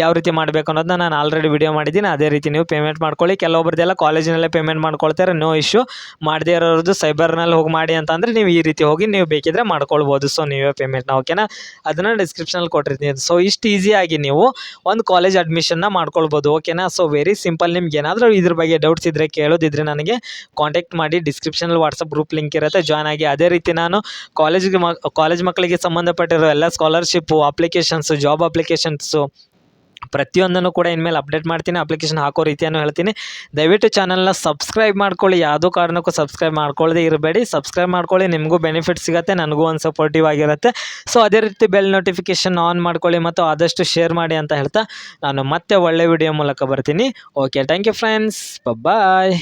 ಯಾವ ರೀತಿ ಮಾಡಬೇಕು ಅನ್ನೋದನ್ನ ನಾನು ಆಲ್ರೆಡಿ ವಿಡಿಯೋ ಮಾಡಿದ್ದೀನಿ. ಅದೇ ರೀತಿ ನೀವು ಪೇಮೆಂಟ್ ಮಾಡ್ಕೊಳ್ಳಿ. ಕೆಲವೊಬ್ರದ್ದೆಲ್ಲ ಕಾಲೇಜಿನಲ್ಲೇ ಪೇಮೆಂಟ್ ಮಾಡ್ಕೊಳ್ತಾರೆ. ನೋ ಇಶ್ಯೂ ಮಾಡದೇ ಇರೋರದ್ದು ಸೈಬರ್ನಲ್ಲಿ ಹೋಗಿ ಮಾಡಿ ಅಂತಂದರೆ ನೀವು ಈ ರೀತಿ ಹೋಗಿ ನೀವು ಬೇಕಿದ್ರೆ ಮಾಡ್ಕೊಳ್ಬೋದು. ಸೊ ನೀವೇ ಪೇಮೆಂಟ್ನ ಓಕೆನಾ ಅದನ್ನು ಡಿಸ್ಕ್ರಿಪ್ಷನಲ್ಲಿ ಕೊಟ್ಟಿರ್ತೀನಿ. ಸೊ ಇಷ್ಟು ಈಸಿಯಾಗಿ ನೀವು ಒಂದು ಕಾಲೇಜ್ ಅಡ್ಮಿಷನ್ನ ಮಾಡ್ಕೊಳ್ಬೋದು. ಓಕೆನಾ ಸೊ ವೆರಿ ಸಿಂಪಲ್ ನಿಮ್ಗೆ ಏನಾದರೂ ಇದ್ರ ಬಗ್ಗೆ ಡೌಟ್ಸ್ ಇದ್ದರೆ ಕೇಳೋದಿದ್ರೆ ನನಗೆ ಕಾಂಟ್ಯಾಕ್ಟ್ ಮಾಡಿ. ಡಿಸ್ಕ್ರಿಪ್ಷನಲ್ಲಿ ವಾಟ್ಸಪ್ ಗ್ರೂಪ್ ಲಿಂಕ್ ಇರುತ್ತೆ. ಜಾಯ್ನ್ ಆಗಿ. ಅದೇ ರೀತಿ ನಾನು ಕಾಲೇಜಿಗೆ ಮ ಕಾಲೇಜ್ ಮಕ್ಕಳಿಗೆ ಸಂಬಂಧಪಟ್ಟಿರೋ ಎಲ್ಲ ಸ್ಕಾಲರ್ಶಿಪ್ಪು ಅಪ್ಲಿಕೇಶನ್ಸು ಜಾಬ್ ಅಪ್ಲಿಕೇಶನ್ಸು ಪ್ರತಿಯೊಂದನ್ನು ಕೂಡ ಇನ್ಮೇಲೆ ಅಪ್ಡೇಟ್ ಮಾಡ್ತೀನಿ ಅಪ್ಲಿಕೇಶನ್ ಹಾಕೋ ರೀತಿಯನ್ನು ಹೇಳ್ತೀನಿ. ದಯವಿಟ್ಟು ಚಾನಲ್ನ ಸಬ್ಸ್ಕ್ರೈಬ್ ಮಾಡ್ಕೊಳ್ಳಿ. ಯಾವುದೋ ಕಾರಣಕ್ಕೂ ಸಬ್ಸ್ಕ್ರೈಬ್ ಮಾಡ್ಕೊಳ್ಳದೆ ಇರಬೇಡಿ. ಸಬ್ಸ್ಕ್ರೈಬ್ ಮಾಡ್ಕೊಳ್ಳಿ, ನಿಮಗೂ ಬೆನಿಫಿಟ್ ಸಿಗುತ್ತೆ, ನನಗೂ ಒಂದು ಸಪೋರ್ಟಿವ್ ಆಗಿರುತ್ತೆ. ಸೊ ಅದೇ ರೀತಿ ಬೆಲ್ ನೋಟಿಫಿಕೇಷನ್ ಆನ್ ಮಾಡ್ಕೊಳ್ಳಿ ಮತ್ತು ಆದಷ್ಟು ಶೇರ್ ಮಾಡಿ ಅಂತ ಹೇಳ್ತಾ ನಾನು ಮತ್ತೆ ಒಳ್ಳೆ ವಿಡಿಯೋ ಮೂಲಕ ಬರ್ತೀನಿ. Okay thank you friends bye